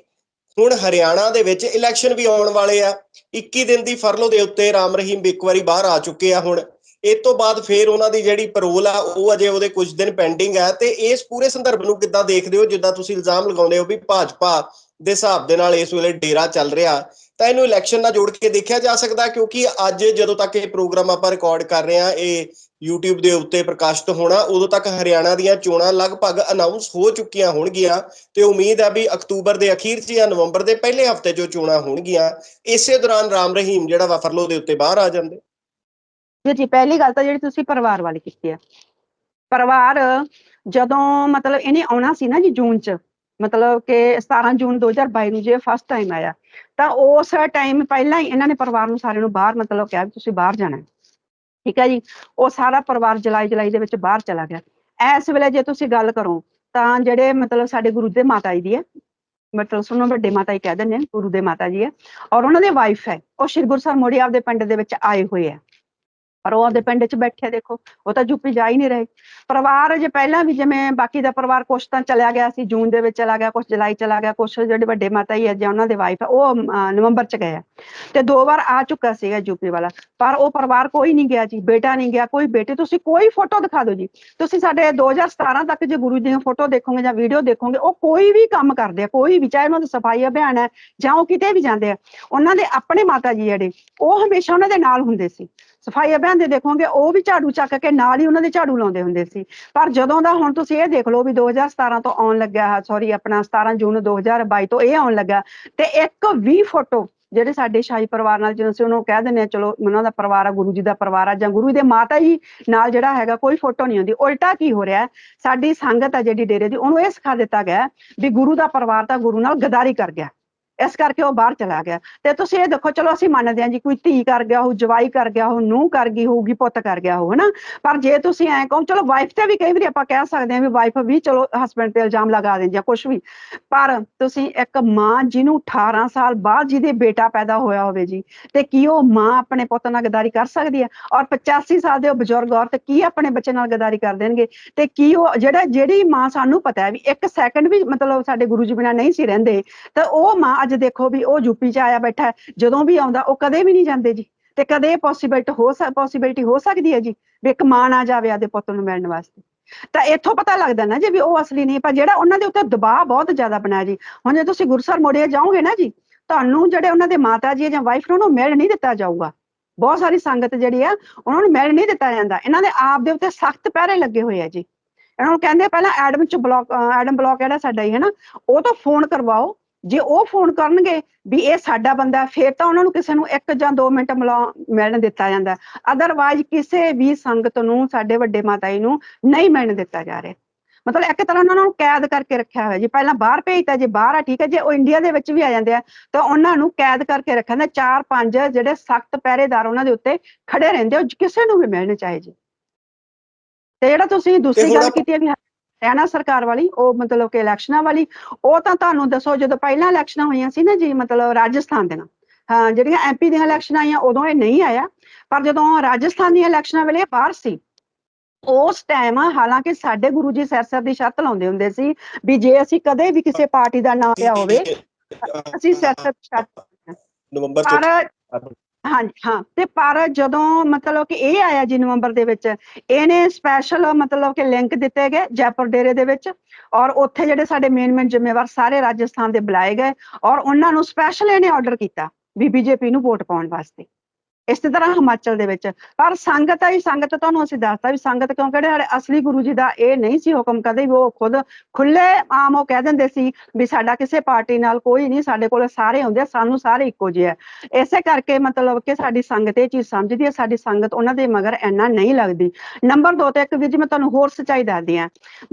ਹੁਣ ਹਰਿਆਣਾ ਦੇ ਵਿੱਚ ਇਲੈਕਸ਼ਨ ਵੀ ਆਉਣ ਵਾਲੇ ਆ। 21 ਦਿਨ ਦੀ ਫਰਲੋ ਦੇ ਉੱਤੇ ਰਾਮ ਰਹੀਮ ਇੱਕ ਵਾਰੀ ਬਾਹਰ ਆ ਚੁੱਕੇ ਆ ਹੁਣ। ਇਹ ਤੋਂ ਬਾਅਦ ਫੇਰ ਉਹਨਾਂ ਦੀ ਜਿਹੜੀ ਪੈਰੋਲ ਆ, ਉਹ ਅਜੇ ਉਹਦੇ ਕੁਝ ਦਿਨ ਪੈਂਡਿੰਗ ਹੈ ਤੇ ਇਸ ਪੂਰੇ ਸੰਦਰਭ ਨੂੰ ਕਿੱਦਾਂ ਦੇਖਦੇ ਹੋ? ਜਿੱਦਾਂ ਤੁਸੀਂ ਇਲਜ਼ਾਮ ਲਗਾਉਂਦੇ ਹੋ ਵੀ ਭਾਜਪਾ ਦੇ ਹਿਸਾਬ ਦੇ ਨਾਲ ਇਸ ਵੇਲੇ ਡੇਰਾ ਚੱਲ ਰਿਹਾ, ਤਾਂ ਇਹਨੂੰ ਇਲੈਕਸ਼ਨ ਨਾਲ ਜੋੜ ਕੇ ਦੇਖਿਆ ਜਾ ਸਕਦਾ? ਕਿਉਂਕਿ ਅੱਜ ਜਦੋਂ ਤੱਕ ਇਹ ਪ੍ਰੋਗਰਾਮ ਆਪਾਂ ਰਿਕਾਰਡ ਕਰ ਰਹੇ ਹਾਂ, ਇਹ YouTube ਦੇ ਉੱਤੇ ਪ੍ਰਕਾਸ਼ਿਤ ਹੋਣਾ, ਉਦੋਂ ਤੱਕ ਹਰਿਆਣਾ ਦੀਆਂ ਚੋਣਾਂ ਲਗਭਗ ਅਨਾਉਂਸ ਹੋ ਚੁੱਕੀਆਂ ਹੋਣਗੀਆਂ ਤੇ ਉਮੀਦ ਹੈ ਵੀ ਅਕਤੂਬਰ ਦੇ ਅਖੀਰ 'ਚ ਜਾਂ ਨਵੰਬਰ ਦੇ ਪਹਿਲੇ ਹਫ਼ਤੇ 'ਚ ਉਹ ਚੋਣਾਂ ਹੋਣਗੀਆਂ, ਇਸੇ ਦੌਰਾਨ ਰਾਮ ਰਹੀਮ ਜਿਹੜਾ ਵਾ ਫਰਲੋ ਦੇ ਉੱਤੇ ਬਾਹਰ ਆ ਜਾਂਦੇ। ਜੀ ਜੀ, ਪਹਿਲੀ ਗੱਲ ਤਾਂ ਜਿਹੜੀ ਤੁਸੀਂ ਪਰਿਵਾਰ ਵਾਲੀ ਕੀਤੀ ਹੈ ਪਰਿਵਾਰ ਜਦੋਂ ਮਤਲਬ ਇਹਨੇ ਆਉਣਾ ਸੀ ਨਾ ਜੀ ਜੂਨ ਚ, ਮਤਲਬ ਕਿ 17 ਜੂਨ 2022 ਨੂੰ ਜੇ ਫਸਟ ਟਾਈਮ ਆਇਆ, ਤਾਂ ਉਸ ਟਾਈਮ ਪਹਿਲਾਂ ਹੀ ਇਹਨਾਂ ਨੇ ਪਰਿਵਾਰ ਨੂੰ ਸਾਰਿਆਂ ਨੂੰ ਬਾਹਰ ਮਤਲਬ ਕਿਹਾ ਵੀ ਤੁਸੀਂ ਬਾਹਰ ਜਾਣਾ। ਠੀਕ ਹੈ ਜੀ? ਉਹ ਸਾਰਾ ਪਰਿਵਾਰ ਜੁਲਾਈ ਜੁਲਾਈ ਦੇ ਵਿੱਚ ਬਾਹਰ ਚਲਾ ਗਿਆ। ਇਸ ਵੇਲੇ ਜੇ ਤੁਸੀਂ ਗੱਲ ਕਰੋ, ਤਾਂ ਜਿਹੜੇ ਮਤਲਬ ਸਾਡੇ ਗੁਰੂ ਦੇ ਮਾਤਾ ਜੀ ਦੀ ਹੈ ਮਤਲਬ ਸੁਣੋ ਵੱਡੇ ਮਾਤਾ ਜੀ ਕਹਿ ਦਿੰਦੇ ਆ ਗੁਰੂ ਦੇ ਮਾਤਾ ਜੀ ਹੈ ਔਰ ਉਹਨਾਂ ਦੇ ਵਾਈਫ ਹੈ, ਉਹ ਸ਼੍ਰੀ ਗੁਰੂ ਸਾਹਿਬ ਮੋੜੀ ਆਪਦੇ ਪਿੰਡ ਦੇ ਵਿੱਚ ਆਏ ਹੋਏ ਆ। ਪਰ ਉਹ ਆਪਦੇ ਪਿੰਡ 'ਚ ਬੈਠੇ ਦੇਖੋ, ਉਹ ਤਾਂ ਯੂਪੀ ਜਾ ਹੀ ਨਹੀਂ ਰਹੇ। ਪਰਿਵਾਰ ਜੇ ਪਹਿਲਾਂ ਵੀ ਜਿਵੇਂ ਬਾਕੀ ਦਾ ਪਰਿਵਾਰ ਕੁਛ ਤਾਂ ਚਲਿਆ ਗਿਆ ਸੀ, ਜੂਨ ਦੇ ਵਿੱਚ ਚਲਾ ਗਿਆ, ਕੁਛ ਜੁਲਾਈ ਚਲਾ ਗਿਆ, ਕੁਛ ਜਿਹੜੇ ਵੱਡੇ ਮਾਤਾ ਜੀ ਹੈ ਉਹਨਾਂ ਦੇ ਵਾਈਫ ਉਹ ਨਵੰਬਰ 'ਚ ਗਏ ਤੇ ਦੋ ਵਾਰ ਆ ਚੁੱਕਾ ਸੀਗਾ ਯੂਪੀ ਵਾਲਾ। ਪਰ ਉਹ ਪਰਿਵਾਰ ਕੋਈ ਨਹੀਂ ਗਿਆ ਜੀ, ਬੇਟਾ ਨਹੀਂ ਗਿਆ, ਕੋਈ ਬੇਟੇ, ਤੁਸੀਂ ਕੋਈ ਫੋਟੋ ਦਿਖਾ ਦਿਓ ਜੀ। ਤੁਸੀਂ ਸਾਡੇ 2017 ਤੱਕ ਜੇ ਗੁਰੂ ਜੀ ਦੀਆਂ ਫੋਟੋ ਦੇਖੋਗੇ ਜਾਂ ਵੀਡੀਓ ਦੇਖੋਗੇ, ਉਹ ਕੋਈ ਵੀ ਕੰਮ ਕਰਦੇ ਆ, ਕੋਈ ਵੀ, ਚਾਹੇ ਉਹਨਾਂ ਦਾ ਸਫ਼ਾਈ ਅਭਿਆਨ ਹੈ ਜਾਂ ਉਹ ਕਿਤੇ ਵੀ ਜਾਂਦੇ ਆ, ਉਹਨਾਂ ਦੇ ਆਪਣੇ ਮਾਤਾ ਜੀ ਜਿਹੜੇ, ਉਹ ਹਮੇਸ਼ਾ ਉਹਨਾਂ ਦੇ ਨਾਲ ਹੁੰਦੇ ਸੀ। ਸਫ਼ਾਈ ਅਭਿਆਨ ਦੇ ਦੇਖੋਗੇ, ਉਹ ਵੀ ਝਾੜੂ ਚੱਕ ਕੇ ਨਾਲ ਹੀ ਉਹਨਾਂ ਦੇ ਝਾੜੂ ਲਾਉਂਦੇ ਹੁੰਦੇ ਸੀ। ਪਰ ਜਦੋਂ ਦਾ ਹੁਣ ਤੁਸੀਂ ਇਹ ਦੇਖ ਲਓ ਵੀ 2017 ਤੋਂ ਆਉਣ ਲੱਗਾ ਸੌਰੀ ਆਪਣਾ 17 ਜੂਨ 2022 ਤੋਂ ਇਹ ਆਉਣ ਲੱਗਾ ਤੇ ਇੱਕ ਵੀ ਫੋਟੋ ਜਿਹੜੇ ਸਾਡੇ ਸ਼ਾਹੀ ਪਰਿਵਾਰ ਨਾਲ ਜਦੋਂ ਅਸੀਂ ਉਹਨੂੰ ਕਹਿ ਦਿੰਦੇ ਆ ਚਲੋ ਉਹਨਾਂ ਦਾ ਪਰਿਵਾਰ ਆ, ਗੁਰੂ ਜੀ ਦਾ ਪਰਿਵਾਰ ਆ, ਜਾਂ ਗੁਰੂ ਦੇ ਮਾਤਾ ਜੀ ਨਾਲ ਜਿਹੜਾ ਹੈਗਾ ਕੋਈ ਫੋਟੋ ਨਹੀਂ ਹੁੰਦੀ। ਉਲਟਾ ਕੀ ਹੋ ਰਿਹਾ ਸਾਡੀ ਸੰਗਤ ਆ ਜਿਹੜੀ ਡੇਰੇ ਦੀ, ਉਹਨੂੰ ਇਹ ਸਿਖਾ ਦਿੱਤਾ ਗਿਆ ਵੀ ਗੁਰੂ ਦਾ ਪਰਿਵਾਰ ਤਾਂ ਗੁਰੂ ਨਾਲ ਗਦਾਰੀ ਕਰ ਗਿਆ। ਇਸ ਕਰਕੇ ਉਹ ਬਾਹਰ ਚਲਾ ਗਿਆ। ਤੇ ਤੁਸੀਂ ਇਹ ਦੇਖੋ, ਚਲੋ ਅਸੀਂ ਮੰਨਦੇ ਹਾਂ ਜੀ, ਕੋਈ ਧੀ ਕਰ ਗਿਆ ਹੋ ਜਵਾਈ ਕਰ ਗਿਆ ਹੋ ਨੂੰ ਕਰ ਗਈ ਹੋਊਗੀ, ਪੁੱਤ ਕਰ ਗਿਆ ਹੋ ਹਨਾ? ਪਰ ਜੇ ਤੁਸੀਂ ਐਂ ਕਹੋ, ਚਲੋ ਵਾਈਫ ਤੇ ਵੀ ਕਈ ਵਾਰੀ ਆਪਾਂ ਕਹਿ ਸਕਦੇ ਹਾਂ ਵੀ ਵਾਈਫ ਵੀ ਚਲੋ ਹਸਬੰਡ ਤੇ ਇਲਜ਼ਾਮ ਲਗਾ ਦਿੰਦੀ ਜਾਂ ਕੁਝ ਵੀ। ਪਰ ਤੁਸੀਂ ਇੱਕ ਮਾਂ ਜਿਹਨੂੰ 18 ਸਾਲ ਬਾਅਦ ਜਿਹਦੇ ਬੇਟਾ ਪੈਦਾ ਹੋਇਆ ਹੋਵੇ ਜੀ, ਤੇ ਕੀ ਉਹ ਮਾਂ ਆਪਣੇ ਪੁੱਤ ਨਾਲ ਗਦਾਰੀ ਕਰ ਸਕਦੀ ਹੈ? ਔਰ 85 ਸਾਲ ਦੇ ਉਹ ਬਜ਼ੁਰਗ ਔਰਤ ਕੀ ਆਪਣੇ ਬੱਚੇ ਨਾਲ ਗਦਾਰੀ ਕਰ ਦੇਣਗੇ? ਤੇ ਕੀ ਉਹ ਜਿਹੜਾ, ਜਿਹੜੀ ਮਾਂ ਸਾਨੂੰ ਪਤਾ ਹੈ ਵੀ ਇੱਕ ਸੈਕਿੰਡ ਵੀ ਮਤਲਬ ਸਾਡੇ ਗੁਰੂ ਜੀ ਬਿਨਾਂ ਨਹੀਂ ਸੀ ਰਹਿੰਦੇ, ਤਾਂ ਉਹ ਮਾਂ ਅੱਜ ਦੇਖੋ ਵੀ ਉਹ ਯੂਪੀ 'ਚ ਆਇਆ ਬੈਠਾ ਜਦੋਂ ਵੀ ਆਉਂਦਾ, ਉਹ ਕਦੇ ਵੀ ਨਹੀਂ ਜਾਂਦੇ ਜੀ। ਤੇ ਕਦੇ ਪੋਸੀਬਿਲਟੀ ਹੋ ਪੋਸੀਬਿਲਟੀ ਹੋ ਸਕਦੀ ਹੈ ਜੀ, ਵੀ ਇੱਕ ਮਾਂ ਨਾ ਜਾਵੇ ਆਦੇ ਪੁੱਤ ਨੂੰ ਮਿਲਣ ਵਾਸਤੇ। ਤਾਂ ਇੱਥੋਂ ਪਤਾ ਲੱਗਦਾ ਨਾ ਜੀ ਵੀ ਉਹ ਅਸਲੀ ਨਹੀਂ, ਪਰ ਜਿਹੜਾ ਉਹਨਾਂ ਦੇ ਉੱਤੇ ਦਬਾਅ ਬਹੁਤ ਜ਼ਿਆਦਾ ਬਣਾਇਆ ਜੀ। ਹੁਣ ਜੇ ਤੁਸੀਂ ਗੁਰਸਰ ਮੋੜਿਆ ਜਾਓਗੇ ਨਾ ਜੀ, ਤੁਹਾਨੂੰ ਜਿਹੜੇ ਉਹਨਾਂ ਦੇ ਮਾਤਾ ਜੀ ਜਾਂ ਵਾਈਫ ਨੂੰ ਉਹਨੂੰ ਮਿਲ ਨਹੀਂ ਦਿੱਤਾ ਜਾਊਗਾ। ਬਹੁਤ ਸਾਰੀ ਸੰਗਤ ਜਿਹੜੀ ਆ, ਉਹਨਾਂ ਨੂੰ ਮਿਲ ਨਹੀਂ ਦਿੱਤਾ ਜਾਂਦਾ। ਇਹਨਾਂ ਦੇ ਆਪ ਦੇ ਉੱਤੇ ਸਖਤ ਪਹਿਰੇ ਲੱਗੇ ਹੋਏ ਆ ਜੀ। ਇਹਨਾਂ ਨੂੰ ਕਹਿੰਦੇ ਪਹਿਲਾਂ ਐਡਮ ਚ ਬਲੌਕ ਐਡਮ ਬਲੌਕ ਜਿਹੜਾ ਸਾਡਾ ਹੀ ਹੈ ਨਾ, ਉਹ ਤੋਂ ਫੋਨ ਕਰਵਾਓ। ਜੇ ਉਹ ਫੋਨ ਕਰਨਗੇ ਵੀ ਇਹ ਸਾਡਾ ਬੰਦਾ ਫਿਰ ਤਾਂ ਉਹਨਾਂ ਨੂੰ ਕਿਸੇ ਨੂੰ 1 ਜਾਂ 2 ਮਿੰਟ ਮਿਲਾ- ਮਿਲਣ ਦਿੱਤਾ ਜਾਂਦਾ ਅਦਰਵਾਈਜ਼ ਕਿਸੇ ਵੀ ਸੰਗਤ ਨੂੰ ਸਾਡੇ ਵੱਡੇ ਮਾਤਾ ਜੀ ਨੂੰ ਨਹੀਂ ਮਿਲਣ ਦਿੱਤਾ ਜਾ ਰਿਹਾ। ਮਤਲਬ ਇੱਕ ਤਰ੍ਹਾਂ ਉਹਨਾਂ ਨੂੰ ਕੈਦ ਕਰਕੇ ਰੱਖਿਆ ਹੋਇਆ। ਜੀ ਪਹਿਲਾਂ ਬਾਹਰ ਭੇਜਤਾ ਜੇ ਬਾਹਰ ਆ ਠੀਕ ਹੈ ਜੇ ਉਹ ਇੰਡੀਆ ਦੇ ਵਿੱਚ ਵੀ ਆ ਜਾਂਦੇ ਆ ਤਾਂ ਉਹਨਾਂ ਨੂੰ ਕੈਦ ਕਰਕੇ ਰੱਖਿਆ ਜਾਂਦਾ। ਚਾਰ ਪੰਜ ਜਿਹੜੇ ਸਖਤ ਪਹਿਰੇਦਾਰ ਉਹਨਾਂ ਦੇ ਉੱਤੇ ਖੜੇ ਰਹਿੰਦੇ ਉਹ ਕਿਸੇ ਨੂੰ ਵੀ ਮਿਲਣ ਚਾਹੇ ਜੀ। ਤੇ ਜਿਹੜਾ ਤੁਸੀਂ ਦੂਸਰੀ ਗੱਲ ਕੀਤੀ ਹੈ ਵੀ ਹਰਿਆਣਾ ਸਰਕਾਰ ਵਾਲੀ ਉਹ ਮਤਲਬ ਕਿ ਇਲੈਕਸ਼ਨਾਂ ਵਾਲੀ ਉਹ ਤਾਂ ਤੁਹਾਨੂੰ ਦੱਸੋ ਜਦੋਂ ਪਹਿਲਾਂ ਇਲੈਕਸ਼ਨਾਂ ਹੋਈਆਂ ਸੀ ਨਾ ਜੀ ਮਤਲਬ ਰਾਜਸਥਾਨ ਦੀਆਂ ਹਾਂ ਜਿਹੜੀਆਂ ਐਮਪੀ ਦੀਆਂ ਇਲੈਕਸ਼ਨਾਂ ਆਈਆਂ ਉਦੋਂ ਇਹ ਨਹੀਂ ਆਇਆ ਪਰ ਜਦੋਂ ਰਾਜਸਥਾਨ ਦੀਆਂ ਇਲੈਕਸ਼ਨਾਂ ਵੇਲੇ ਬਾਹਰ ਸੀ ਉਸ ਟਾਈਮ ਹਾਲਾਂਕਿ ਸਾਡੇ ਗੁਰੂ ਜੀ ਸਿਰ ਸਿਰ ਦੀ ਸ਼ਰਤ ਲਾਉਂਦੇ ਹੁੰਦੇ ਸੀ ਵੀ ਜੇ ਅਸੀਂ ਕਦੇ ਵੀ ਕਿਸੇ ਪਾਰਟੀ ਦਾ ਨਾਮ ਲਿਆ ਹੋਵੇ ਅਸੀਂ ਸਿਰ ਸਿਰ ਦੀ ਸ਼ਰਤ ਨਵੰਬਰ ਚ ਹਾਂ ਹਾਂ। ਤੇ ਪਰ ਜਦੋਂ ਮਤਲਬ ਕਿ ਇਹ ਆਇਆ ਜੀ ਨਵੰਬਰ ਦੇ ਵਿੱਚ, ਇਹਨੇ ਸਪੈਸ਼ਲ ਮਤਲਬ ਕਿ ਲਿੰਕ ਦਿੱਤੇ ਗਏ ਜੈਪੁਰ ਡੇਰੇ ਦੇ ਵਿੱਚ ਔਰ ਉੱਥੇ ਜਿਹੜੇ ਸਾਡੇ ਮੇਨ ਮੇਨ ਜ਼ਿੰਮੇਵਾਰ ਸਾਰੇ ਰਾਜਸਥਾਨ ਦੇ ਬੁਲਾਏ ਗਏ ਔਰ ਉਹਨਾਂ ਨੂੰ ਸਪੈਸ਼ਲ ਇਹਨੇ ਆਰਡਰ ਕੀਤਾ ਵੀ ਬੀਜੇਪੀ ਨੂੰ ਵੋਟ ਪਾਉਣ ਵਾਸਤੇ। ਇਸੇ ਤਰ੍ਹਾਂ ਹਿਮਾਚਲ ਦੇ ਵਿੱਚ। ਪਰ ਸੰਗਤ ਆਈ ਸੰਗਤ ਤੁਹਾਨੂੰ ਅਸੀਂ ਦੱਸਦਾ ਵੀ ਸੰਗਤ ਕਿਉਂਕਿ ਜਿਹੜੇ ਸਾਡੇ ਅਸਲੀ ਗੁਰੂ ਜੀ ਦਾ ਇਹ ਨਹੀਂ ਸੀ ਹੁਕਮ ਕਦੇ ਵੀ ਉਹ ਖੁਦ ਖੁੱਲੇ ਆਮ ਉਹ ਕਹਿ ਦਿੰਦੇ ਸੀ ਵੀ ਸਾਡਾ ਕਿਸੇ ਪਾਰਟੀ ਨਾਲ ਕੋਈ ਨਹੀਂ ਸਾਡੇ ਕੋਲ ਸਾਰੇ ਹੁੰਦੇ ਆ ਸਾਨੂੰ ਸਾਰੇ ਇੱਕੋ ਜਿਹੇ ਆ। ਇਸੇ ਕਰਕੇ ਮਤਲਬ ਕਿ ਸਾਡੀ ਸੰਗਤ ਇਹ ਚੀਜ਼ ਸਮਝਦੀ ਹੈ ਸਾਡੀ ਸੰਗਤ ਉਹਨਾਂ ਦੇ ਮਗਰ ਇੰਨਾ ਨਹੀਂ ਲੱਗਦੀ। ਨੰਬਰ 2 ਤੇ ਇੱਕ ਵੀਰ ਜੀ ਮੈਂ ਤੁਹਾਨੂੰ ਹੋਰ ਸੱਚਾਈ ਦੱਸਦੀ ਆ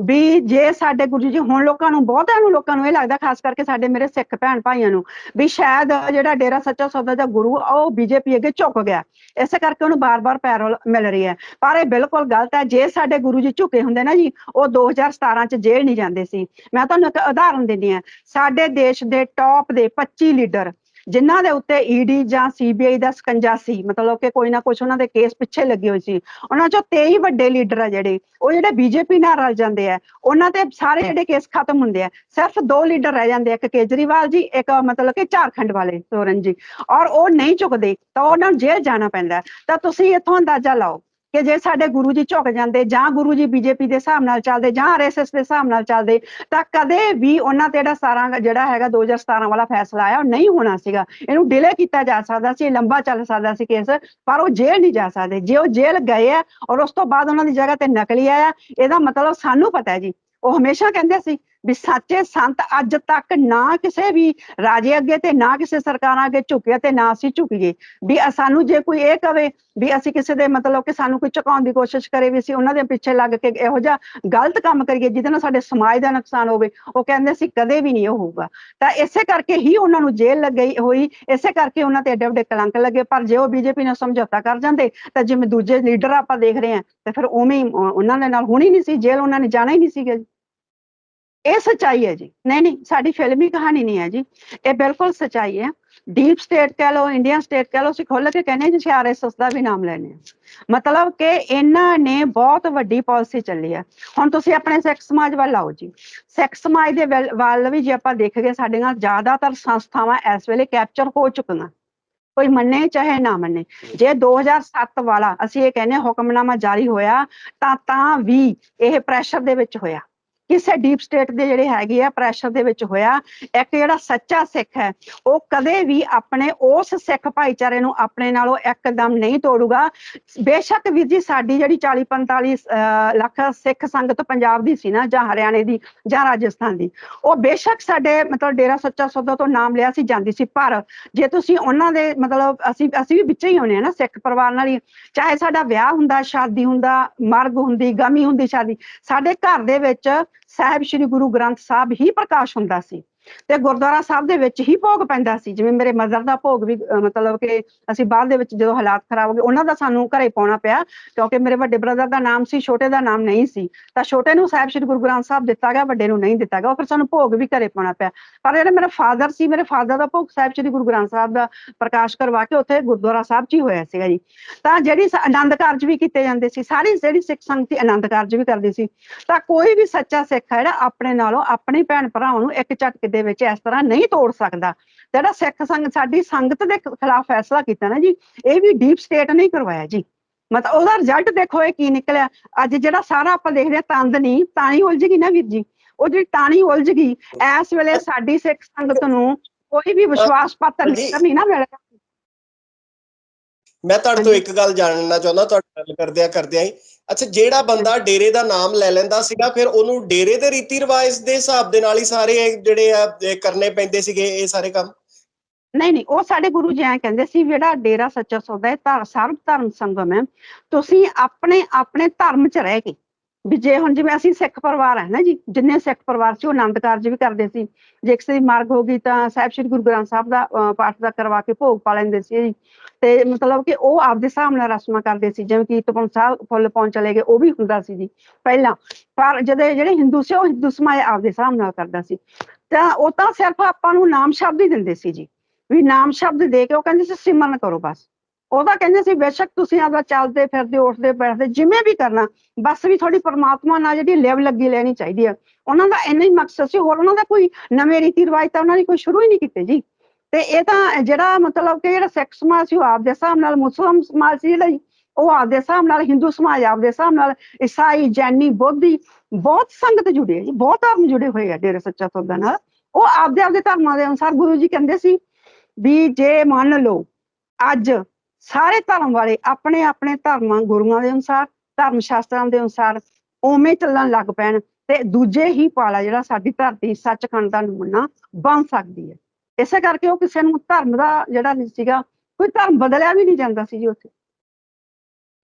ਵੀ ਜੇ ਸਾਡੇ ਗੁਰੂ ਜੀ ਹੁਣ ਲੋਕਾਂ ਨੂੰ ਬਹੁਤਿਆਂ ਨੂੰ ਲੋਕਾਂ ਨੂੰ ਇਹ ਲੱਗਦਾ ਖਾਸ ਕਰਕੇ ਸਾਡੇ ਮੇਰੇ ਸਿੱਖ ਭੈਣ ਭਾਈਆਂ ਨੂੰ ਵੀ ਸ਼ਾਇਦ ਜਿਹੜਾ ਡੇਰਾ ਸੱਚਾ ਸੌਦਾ ਦਾ ਗੁਰੂ ਆ, ਉਹ ਬੀਜੇਪੀ ਅੱਗੇ ਝੁਕ ਹੋ ਗਿਆ। ਇਸੇ ਕਰਕੇ ਉਹਨੂੰ ਬਾਰ-ਬਾਰ ਪੈਰੋਲ ਮਿਲ ਰਹੀ ਹੈ। ਪਰ ਇਹ ਬਿਲਕੁਲ ਗਲਤ ਹੈ। ਜੇ ਸਾਡੇ ਗੁਰੂ ਜੀ ਝੁਕੇ ਹੁੰਦੇ ਨਾ ਜੀ, ਉਹ 2017 ਚ ਜੇਲ੍ਹ ਨਹੀਂ ਜਾਂਦੇ ਸੀ। ਮੈਂ ਤੁਹਾਨੂੰ ਇੱਕ ਉਦਾਹਰਨ ਦਿੰਦੀ ਆ ਸਾਡੇ ਦੇਸ਼ ਦੇ ਟੌਪ ਦੇ 25 ਲੀਡਰ ਜਿਨ੍ਹਾਂ ਦੇ ਉੱਤੇ ਈਡੀ ਜਾਂ ਸੀਬੀਆਈ ਦਾ ਸਕੰਜਾ ਸੀ, ਮਤਲਬ ਕਿ ਕੋਈ ਨਾ ਕੁਝ ਉਹਨਾਂ ਦੇ ਕੇਸ ਪਿੱਛੇ ਲੱਗੇ ਹੋਏ ਸੀ। ਉਹਨਾਂ ਚੋਂ 23 ਵੱਡੇ ਲੀਡਰ ਆ ਜਿਹੜੇ, ਉਹ ਜਿਹੜੇ ਬੀਜੇਪੀ ਨਾਲ ਰਲ ਜਾਂਦੇ ਆ, ਉਹਨਾਂ ਤੇ ਸਾਰੇ ਜਿਹੜੇ ਕੇਸ ਖਤਮ ਹੁੰਦੇ ਆ, ਸਿਰਫ ਦੋ ਲੀਡਰ ਰਹਿ ਜਾਂਦੇ ਆ, ਇੱਕ ਕੇਜਰੀਵਾਲ ਜੀ, ਇੱਕ ਮਤਲਬ ਕਿ ਝਾਰਖੰਡ ਵਾਲੇ, ਸੋਰਨ ਜੀ। ਔਰ ਉਹ ਨਹੀਂ ਚੁੱਕਦੇ, ਤਾਂ ਉਹਨਾਂ ਨੂੰ ਜੇਲ੍ਹ ਜਾਣਾ ਪੈਂਦਾ। ਤਾਂ ਤੁਸੀਂ ਇੱਥੋਂ ਅੰਦਾਜ਼ਾ ਲਾਓ ਕਿ ਜੇ ਸਾਡੇ ਗੁਰੂ ਜੀ ਝੁਕ ਜਾਂਦੇ ਜਾਂ ਗੁਰੂ ਜੀ ਬੀਜੇਪੀ ਦੇ ਹਿਸਾਬ ਨਾਲ ਚੱਲਦੇ ਜਾਂ ਆਰਐਸਐਸ ਦੇ ਹਿਸਾਬ ਨਾਲ ਚੱਲਦੇ, ਤਾਂ ਕਦੇ ਵੀ ਉਹਨਾਂ ਤੇ ਜਿਹੜਾ ਸਾਰਾ ਜਿਹੜਾ ਹੈਗਾ 2017 ਵਾਲਾ ਫੈਸਲਾ ਆਇਆ ਉਹ ਨਹੀਂ ਹੋਣਾ ਸੀਗਾ। ਇਹਨੂੰ ਡਿਲੇ ਕੀਤਾ ਜਾ ਸਕਦਾ ਸੀ ਲੰਬਾ ਚੱਲ ਸਕਦਾ ਸੀ ਕੇਸ, ਪਰ ਉਹ ਜੇਲ੍ਹ ਨਹੀਂ ਜਾ ਸਕਦੇ। ਜੇ ਉਹ ਜੇਲ੍ਹ ਗਏ ਆ ਔਰ ਉਸ ਤੋਂ ਬਾਅਦ ਉਹਨਾਂ ਦੀ ਜਗ੍ਹਾ ਤੇ ਨਕਲੀ ਆਇਆ, ਇਹਦਾ ਮਤਲਬ ਸਾਨੂੰ ਪਤਾ ਹੈ ਜੀ। ਉਹ ਹਮੇਸ਼ਾ ਕਹਿੰਦੇ ਸੀ ਵੀ ਸੱਚੇ ਸੰਤ ਅੱਜ ਤੱਕ ਨਾ ਕਿਸੇ ਵੀ ਰਾਜੇ ਅੱਗੇ ਤੇ ਨਾ ਕਿਸੇ ਸਰਕਾਰਾਂ ਅੱਗੇ ਝੁਕਿਆ ਤੇ ਨਾ ਅਸੀਂ ਝੁਕੀਏ ਵੀ ਸਾਨੂੰ ਜੇ ਕੋਈ ਇਹ ਕਵੇ ਵੀ ਅਸੀਂ ਕਿਸੇ ਦੇ ਮਤਲਬ ਕਿ ਸਾਨੂੰ ਕੋਈ ਝੁਕਾਉਣ ਦੀ ਕੋਸ਼ਿਸ਼ ਕਰੇ ਵੀ ਅਸੀਂ ਉਹਨਾਂ ਦੇ ਪਿੱਛੇ ਲੱਗ ਕੇ ਇਹੋ ਜਿਹਾ ਗਲਤ ਕੰਮ ਕਰੀਏ ਜਿਹਦੇ ਨਾਲ ਸਾਡੇ ਸਮਾਜ ਦਾ ਨੁਕਸਾਨ ਹੋਵੇ, ਉਹ ਕਹਿੰਦੇ ਸੀ ਕਦੇ ਵੀ ਨਹੀਂ ਇਹ ਹੋਊਗਾ। ਤਾਂ ਇਸੇ ਕਰਕੇ ਹੀ ਉਹਨਾਂ ਨੂੰ ਜੇਲ੍ਹ ਲੱਗੀ ਹੋਈ, ਇਸੇ ਕਰਕੇ ਉਹਨਾਂ ਤੇ ਏਡੇ ਵੱਡੇ ਕਲੰਕ ਲੱਗੇ। ਪਰ ਜੇ ਉਹ ਬੀਜੇਪੀ ਨਾਲ ਸਮਝੌਤਾ ਕਰ ਜਾਂਦੇ, ਤਾਂ ਜਿਵੇਂ ਦੂਜੇ ਲੀਡਰ ਆਪਾਂ ਦੇਖ ਰਹੇ ਹਾਂ, ਤੇ ਫਿਰ ਉਵੇਂ ਹੀ ਉਹਨਾਂ ਦੇ ਨਾਲ ਹੋਣੀ ਨਹੀਂ ਸੀ, ਜੇਲ੍ਹ ਉਹਨਾਂ ਨੇ ਜਾਣਾ ਹੀ ਨਹੀਂ ਸੀਗਾ ਜੀ। ਇਹ ਸੱਚਾਈ ਹੈ ਜੀ। ਨਹੀਂ ਨਹੀਂ, ਸਾਡੀ ਫਿਲਮੀ ਕਹਾਣੀ ਨਹੀਂ ਹੈ ਜੀ। ਇਹ ਬਿਲਕੁਲ ਸੱਚਾਈ ਹੈ। ਡੀਪ ਸਟੇਟ ਕਹਿ ਲਓ ਇੰਡੀਅਨ ਸਟੇਟ ਕਹਿ ਲਓ, ਅਸੀਂ ਖੁੱਲ ਕੇ ਕਹਿੰਦੇ ਹਾਂ ਜਿਵੇਂ ਆਰਐਸਐਸ ਦਾ ਵੀ ਨਾਮ ਲੈਣੇ ਆ ਮਤਲਬ ਕਿ ਇਹਨਾਂ ਨੇ ਬਹੁਤ ਵੱਡੀ ਪਾਲਿਸੀ ਚੱਲੀ ਹੈ। ਹੁਣ ਤੁਸੀਂ ਆਪਣੇ ਸਿੱਖ ਸਮਾਜ ਵੱਲ ਆਓ ਜੀ। ਸਿੱਖ ਸਮਾਜ ਦੇ ਵੱਲ- ਵੱਲ ਵੀ ਜੇ ਆਪਾਂ ਦੇਖੀਏ ਸਾਡੀਆਂ ਜ਼ਿਆਦਾਤਰ ਸੰਸਥਾਵਾਂ ਇਸ ਵੇਲੇ ਕੈਪਚਰ ਹੋ ਚੁੱਕੀਆਂ। ਕੋਈ ਮੰਨੇ ਚਾਹੇ ਨਾ ਮੰਨੇ। ਜੇ 2007 ਵਾਲਾ ਅਸੀਂ ਇਹ ਕਹਿੰਦੇ ਹੁਕਮਨਾਮਾ ਜਾਰੀ ਹੋਇਆ, ਤਾਂ ਤਾਂ ਵੀ ਇਹ ਪ੍ਰੈਸ਼ਰ ਦੇ ਵਿੱਚ ਹੋਇਆ। ਕਿਸੇ ਡੀਪ ਸਟੇਟ ਦੇ ਜਿਹੜੇ ਹੈਗੇ ਆ ਪ੍ਰੈਸ਼ਰ ਦੇ ਵਿੱਚ ਹੋਇਆ, ਇੱਕ ਜਿਹੜਾ ਸੱਚਾ ਸਿੱਖ ਹੈ, ਉਹ ਕਦੇ ਵੀ ਆਪਣੇ ਉਸ ਸਿੱਖ ਭਾਈਚਾਰੇ ਨੂੰ ਆਪਣੇ ਨਾਲੋਂ ਇੱਕਦਮ ਨਹੀਂ ਤੋੜੂਗਾ। ਬੇਸ਼ੱਕ ਵੀਰ ਜੀ, ਸਾਡੀ ਜਿਹੜੀ 40 45 ਲੱਖ ਸਿੱਖ ਸੰਗਤ ਪੰਜਾਬ ਦੀ ਸੀ ਨਾ, ਜਾਂ ਹਰਿਆਣੇ ਦੀ, ਜਾਂ ਰਾਜਸਥਾਨ ਦੀ, ਉਹ ਬੇਸ਼ੱਕ ਸਾਡੇ ਮਤਲਬ ਡੇਰਾ ਸੱਚਾ ਸੌਦਾ ਤੋਂ ਨਾਮ ਲਿਆ ਸੀ, ਜਾਂਦੀ ਸੀ। ਪਰ ਜੇ ਤੁਸੀਂ ਉਹਨਾਂ ਦੇ ਮਤਲਬ ਅਸੀਂ ਅਸੀਂ ਵੀ ਵਿੱਚ ਹੀ ਹੋਣੇ ਆ ਨਾ, ਸਿੱਖ ਪਰਿਵਾਰ ਨਾਲ ਹੀ, ਚਾਹੇ ਸਾਡਾ ਵਿਆਹ ਹੁੰਦਾ, ਸ਼ਾਦੀ ਹੁੰਦਾ, ਮਰਗ ਹੁੰਦੀ, ਗਮੀ ਹੁੰਦੀ, ਸ਼ਾਦੀ, ਸਾਡੇ ਘਰ ਦੇ ਵਿੱਚ ਸਾਹਿਬ ਸ੍ਰੀ ਗੁਰੂ ਗ੍ਰੰਥ ਸਾਹਿਬ ਹੀ ਪ੍ਰਕਾਸ਼ ਹੁੰਦਾ ਸੀ। ਤੇ ਗੁਰਦੁਆਰਾ ਸਾਹਿਬ ਦੇ ਵਿੱਚ ਹੀ ਭੋਗ ਪੈਂਦਾ ਸੀ। ਜਿਵੇਂ ਮੇਰੇ ਮਦਰ ਦਾ ਭੋਗ ਵੀ ਮਤਲਬ ਕਿ ਅਸੀਂ ਬਾਅਦ ਦੇ ਵਿੱਚ ਜਦੋਂ ਹਾਲਾਤ ਖਰਾਬ ਹੋ ਗਏ, ਉਹਨਾਂ ਦਾ ਸਾਨੂੰ ਘਰੇ ਪਾਉਣਾ ਪਿਆ, ਕਿਉਂਕਿ ਮੇਰੇ ਵੱਡੇ ਬ੍ਰਦਰ ਦਾ ਨਾਮ ਸੀ, ਛੋਟੇ ਦਾ ਨਾਮ ਨਹੀਂ ਸੀ। ਤਾਂ ਛੋਟੇ ਨੂੰ ਸਾਹਿਬ ਸ੍ਰੀ ਗੁਰੂ ਗ੍ਰੰਥ ਸਾਹਿਬ ਦਿੱਤਾ ਗਿਆ, ਵੱਡੇ ਨੂੰ ਨਹੀਂ ਦਿੱਤਾ ਗਿਆ, ਉਹ ਫਿਰ ਸਾਨੂੰ ਭੋਗ ਵੀ ਘਰੇ ਪਾਉਣਾ ਪਿਆ। ਪਰ ਜਿਹੜਾ ਮੇਰਾ ਫਾਦਰ ਸੀ, ਮੇਰੇ ਫਾਦਰ ਦਾ ਭੋਗ ਸਾਹਿਬ ਸ੍ਰੀ ਗੁਰੂ ਗ੍ਰੰਥ ਸਾਹਿਬ ਦਾ ਪ੍ਰਕਾਸ਼ ਕਰਵਾ ਕੇ ਉੱਥੇ ਗੁਰਦੁਆਰਾ ਸਾਹਿਬ 'ਚ ਹੀ ਹੋਇਆ ਸੀਗਾ ਜੀ। ਤਾਂ ਜਿਹੜੀ ਆਨੰਦ ਕਾਰਜ ਵੀ ਕੀਤੇ ਜਾਂਦੇ ਸੀ, ਸਾਰੀ ਜਿਹੜੀ ਸਿੱਖ ਸੰਗਤ ਆਨੰਦ ਕਾਰਜ ਵੀ ਕਰਦੀ ਸੀ। ਤਾਂ ਕੋਈ ਵੀ ਸੱਚਾ ਸਿੱਖ ਹੈ ਜਿਹੜਾ ਆਪਣੇ ਨਾਲੋਂ ਆਪਣੇ ਭੈਣ ਭਰਾਵਾਂ ਨੂੰ ਇੱਕ ਝਟਕੇ ਦੇ ਵਿੱਚ ਇਸ ਤਰ੍ਹਾਂ ਨਹੀਂ ਤੋੜ ਸਕਦਾ। ਜਿਹੜਾ ਸਿੱਖ ਸੰਗ ਸਾਡੀ ਸੰਗਤ ਦੇ ਖਿਲਾਫ ਫੈਸਲਾ ਕੀਤਾ ਨਾ ਜੀ ਇਹ ਵੀ ਡੀਪ ਸਟੇਟ ਨਹੀਂ ਕਰਵਾਇਆ ਜੀ। ਮਤਲਬ ਉਹਦਾ ਰਿਜ਼ਲਟ ਦੇਖੋ ਇਹ ਕੀ ਨਿਕਲਿਆ। ਅੱਜ ਜਿਹੜਾ ਸਾਰਾ ਆਪਾਂ ਦੇਖਦੇ ਹਾਂ ਤੰਦ ਨਹੀਂ ਤਾਣੀ ਉਲਝ ਗਈ ਨਾ ਵੀਰ ਜੀ। ਉਹ ਜਿਹੜੀ ਟਾਣੀ ਉਲਝ ਗਈ ਇਸ ਵੇਲੇ ਸਾਡੀ ਸਿੱਖ ਸੰਗਤ ਨੂੰ ਕੋਈ ਵੀ ਵਿਸ਼ਵਾਸ ਪਾਤਰ। ਨਹੀਂ ਨਾ ਮਿਲਿਆ। ਮੈਂ ਤੁਹਾਡੇ ਤੋਂ। ਇੱਕ ਗੱਲ ਜਾਣਨਾ ਚਾਹੁੰਦਾ ਤੁਹਾਡੇ ਨਾਲ ਕਰਦਿਆਂ ਕਰਦਿਆਂ ਹੀ। ਅੱਛਾ ਜਿਹੜਾ ਬੰਦਾ ਡੇਰੇ ਦਾ ਨਾਮ ਲੈ ਲੈਂਦਾ ਸੀਗਾ ਫਿਰ ਉਹਨੂੰ ਡੇਰੇ ਦੇ ਰੀਤੀ ਰਿਵਾਜ ਦੇ ਹਿਸਾਬ ਦੇ ਨਾਲ ਹੀ ਸਾਰੇ ਜਿਹੜੇ ਆ ਕਰਨੇ ਪੈਂਦੇ ਸੀਗੇ ਇਹ ਸਾਰੇ ਕੰਮ? ਨਹੀਂ ਨਹੀਂ ਉਹ ਸਾਡੇ ਗੁਰੂ ਜੀ ਐਂ ਕਹਿੰਦੇ ਸੀ ਜਿਹੜਾ ਡੇਰਾ ਸੱਚਾ ਸੌਦਾ ਹੈ ਸਰਬ ਧਰਮ ਸੰਗਮ ਹੈ। ਤੁਸੀਂ ਆਪਣੇ ਆਪਣੇ ਧਰਮ 'ਚ ਰਹਿ ਕੇ ਵੀ ਜੇ ਹੁਣ ਜਿਵੇਂ ਅਸੀਂ ਸਿੱਖ ਪਰਿਵਾਰ ਹੈ ਨਾ ਜੀ, ਜਿੰਨੇ ਸਿੱਖ ਪਰਿਵਾਰ ਸੀ, ਉਹ ਆਨੰਦ ਕਾਰਜ ਵੀ ਕਰਦੇ ਸੀ। ਜੇ ਕਿਸੇ ਦੀ ਮਰਗ ਹੋ ਗਈ ਤਾਂ ਸਾਹਿਬ ਸ੍ਰੀ ਗੁਰੂ ਗ੍ਰੰਥ ਸਾਹਿਬ ਦਾ ਪਾਠ ਦਾ ਕਰਵਾ ਕੇ ਭੋਗ ਪਾ ਲੈਂਦੇ ਸੀ ਜੀ। ਤੇ ਮਤਲਬ ਕਿ ਉਹ ਆਪਦੇ ਹਿਸਾਬ ਨਾਲ ਰਸਮਾਂ ਕਰਦੇ ਸੀ, ਜਿਵੇਂ ਕਿ ਤਪਨ ਸਾਹਿਬ ਫੁੱਲ ਪਾਉਣ ਚਲੇ ਗਏ, ਉਹ ਵੀ ਹੁੰਦਾ ਸੀ ਜੀ, ਪਹਿਲਾਂ। ਪਰ ਜਦੋਂ ਜਿਹੜੇ ਹਿੰਦੂ ਸੀ, ਉਹ ਹਿੰਦੂ ਸਮਾਜ ਆਪਦੇ ਹਿਸਾਬ ਨਾਲ ਕਰਦਾ ਸੀ। ਤਾਂ ਉਹ ਤਾਂ ਸਿਰਫ ਆਪਾਂ ਨੂੰ ਨਾਮ ਸ਼ਬਦ ਹੀ ਦਿੰਦੇ ਸੀ ਜੀ। ਵੀ ਨਾਮ ਸ਼ਬਦ ਦੇ ਕੇ ਉਹ ਕਹਿੰਦੇ ਸੀ, ਸਿਮਰਨ ਕਰੋ ਬਸ। ਉਹਦਾ ਕਹਿੰਦੇ ਸੀ ਬੇਸ਼ੱਕ ਤੁਸੀਂ ਆਪਦਾ ਚੱਲਦੇ ਫਿਰਦੇ ਉੱਠਦੇ ਬੈਠਦੇ ਜਿਵੇਂ ਵੀ ਕਰਨਾ ਬਸ ਵੀ ਥੋੜੀ ਪਰਮਾਤਮਾ ਨਾਲ ਜਿਹੜੀ ਲਿਵ ਲੱਗੀ ਲੈਣੀ ਚਾਹੀਦੀ ਆ। ਉਹਨਾਂ ਦਾ ਇੰਨਾ ਹੀ ਮਕਸਦ ਸੀ ਹੋਰ ਉਹਨਾਂ ਦਾ ਕੋਈ ਨਵੇਂ ਰੀਤੀ ਰਿਵਾਜ ਤਾਂ ਉਹਨਾਂ ਨੇ ਕੋਈ ਸ਼ੁਰੂ ਹੀ ਨਹੀਂ ਕੀਤੇ ਜੀ। ਤੇ ਇਹ ਤਾਂ ਜਿਹੜਾ ਮਤਲਬ ਕਿ ਜਿਹੜਾ ਸਿੱਖ ਸਮਾਜ ਸੀ ਉਹ ਆਪਦੇ ਹਿਸਾਬ ਨਾਲ ਮੁਸਲਮ ਸਮਾਜ ਸੀ ਜਿਹੜਾ ਜੀ, ਉਹ ਆਪਦੇ ਹਿਸਾਬ ਨਾਲ ਹਿੰਦੂ ਸਮਾਜ ਆਪਦੇ ਹਿਸਾਬ ਨਾਲ ਈਸਾਈ ਜੈਨੀ ਬੋਧੀ ਬਹੁਤ ਸੰਗਤ ਜੁੜੇ ਆ ਜੀ ਬਹੁਤ ਧਰਮ ਜੁੜੇ ਹੋਏ ਆ ਡੇਰੇ ਸੱਚਾ ਸੌਦਾ ਨਾਲ। ਉਹ ਆਪਦੇ ਆਪਦੇ ਧਰਮਾਂ ਦੇ ਅਨੁਸਾਰ ਗੁਰੂ ਜੀ ਕਹਿੰਦੇ ਸੀ ਵੀ ਜੇ ਮੰਨ ਲਓ ਅੱਜ ਸਾਰੇ ਧਰਮ ਵਾਲੇ ਆਪਣੇ ਆਪਣੇ ਧਰਮਾਂ ਗੁਰੂਆਂ ਦੇ ਅਨੁਸਾਰ, ਧਰਮ ਸ਼ਾਸਤਰਾਂ ਦੇ ਅਨੁਸਾਰ ਉਵੇਂ ਚੱਲਣ ਲੱਗ ਪੈਣ ਤੇ ਦੂਜੇ ਹੀ ਪਾਲਾ ਜਿਹੜਾ ਸਾਡੀ ਧਰਤੀ ਸੱਚਖੰਡ ਦਾ ਨਮੂਨਾ ਬਣ ਸਕਦੀ ਹੈ। ਇਸੇ ਕਰਕੇ ਉਹ ਕਿਸੇ ਨੂੰ ਧਰਮ ਦਾ ਜਿਹੜਾ ਨਹੀਂ ਸੀਗਾ, ਕੋਈ ਧਰਮ ਬਦਲਿਆ ਵੀ ਨਹੀਂ ਜਾਂਦਾ ਸੀ ਜੀ ਉੱਥੇ।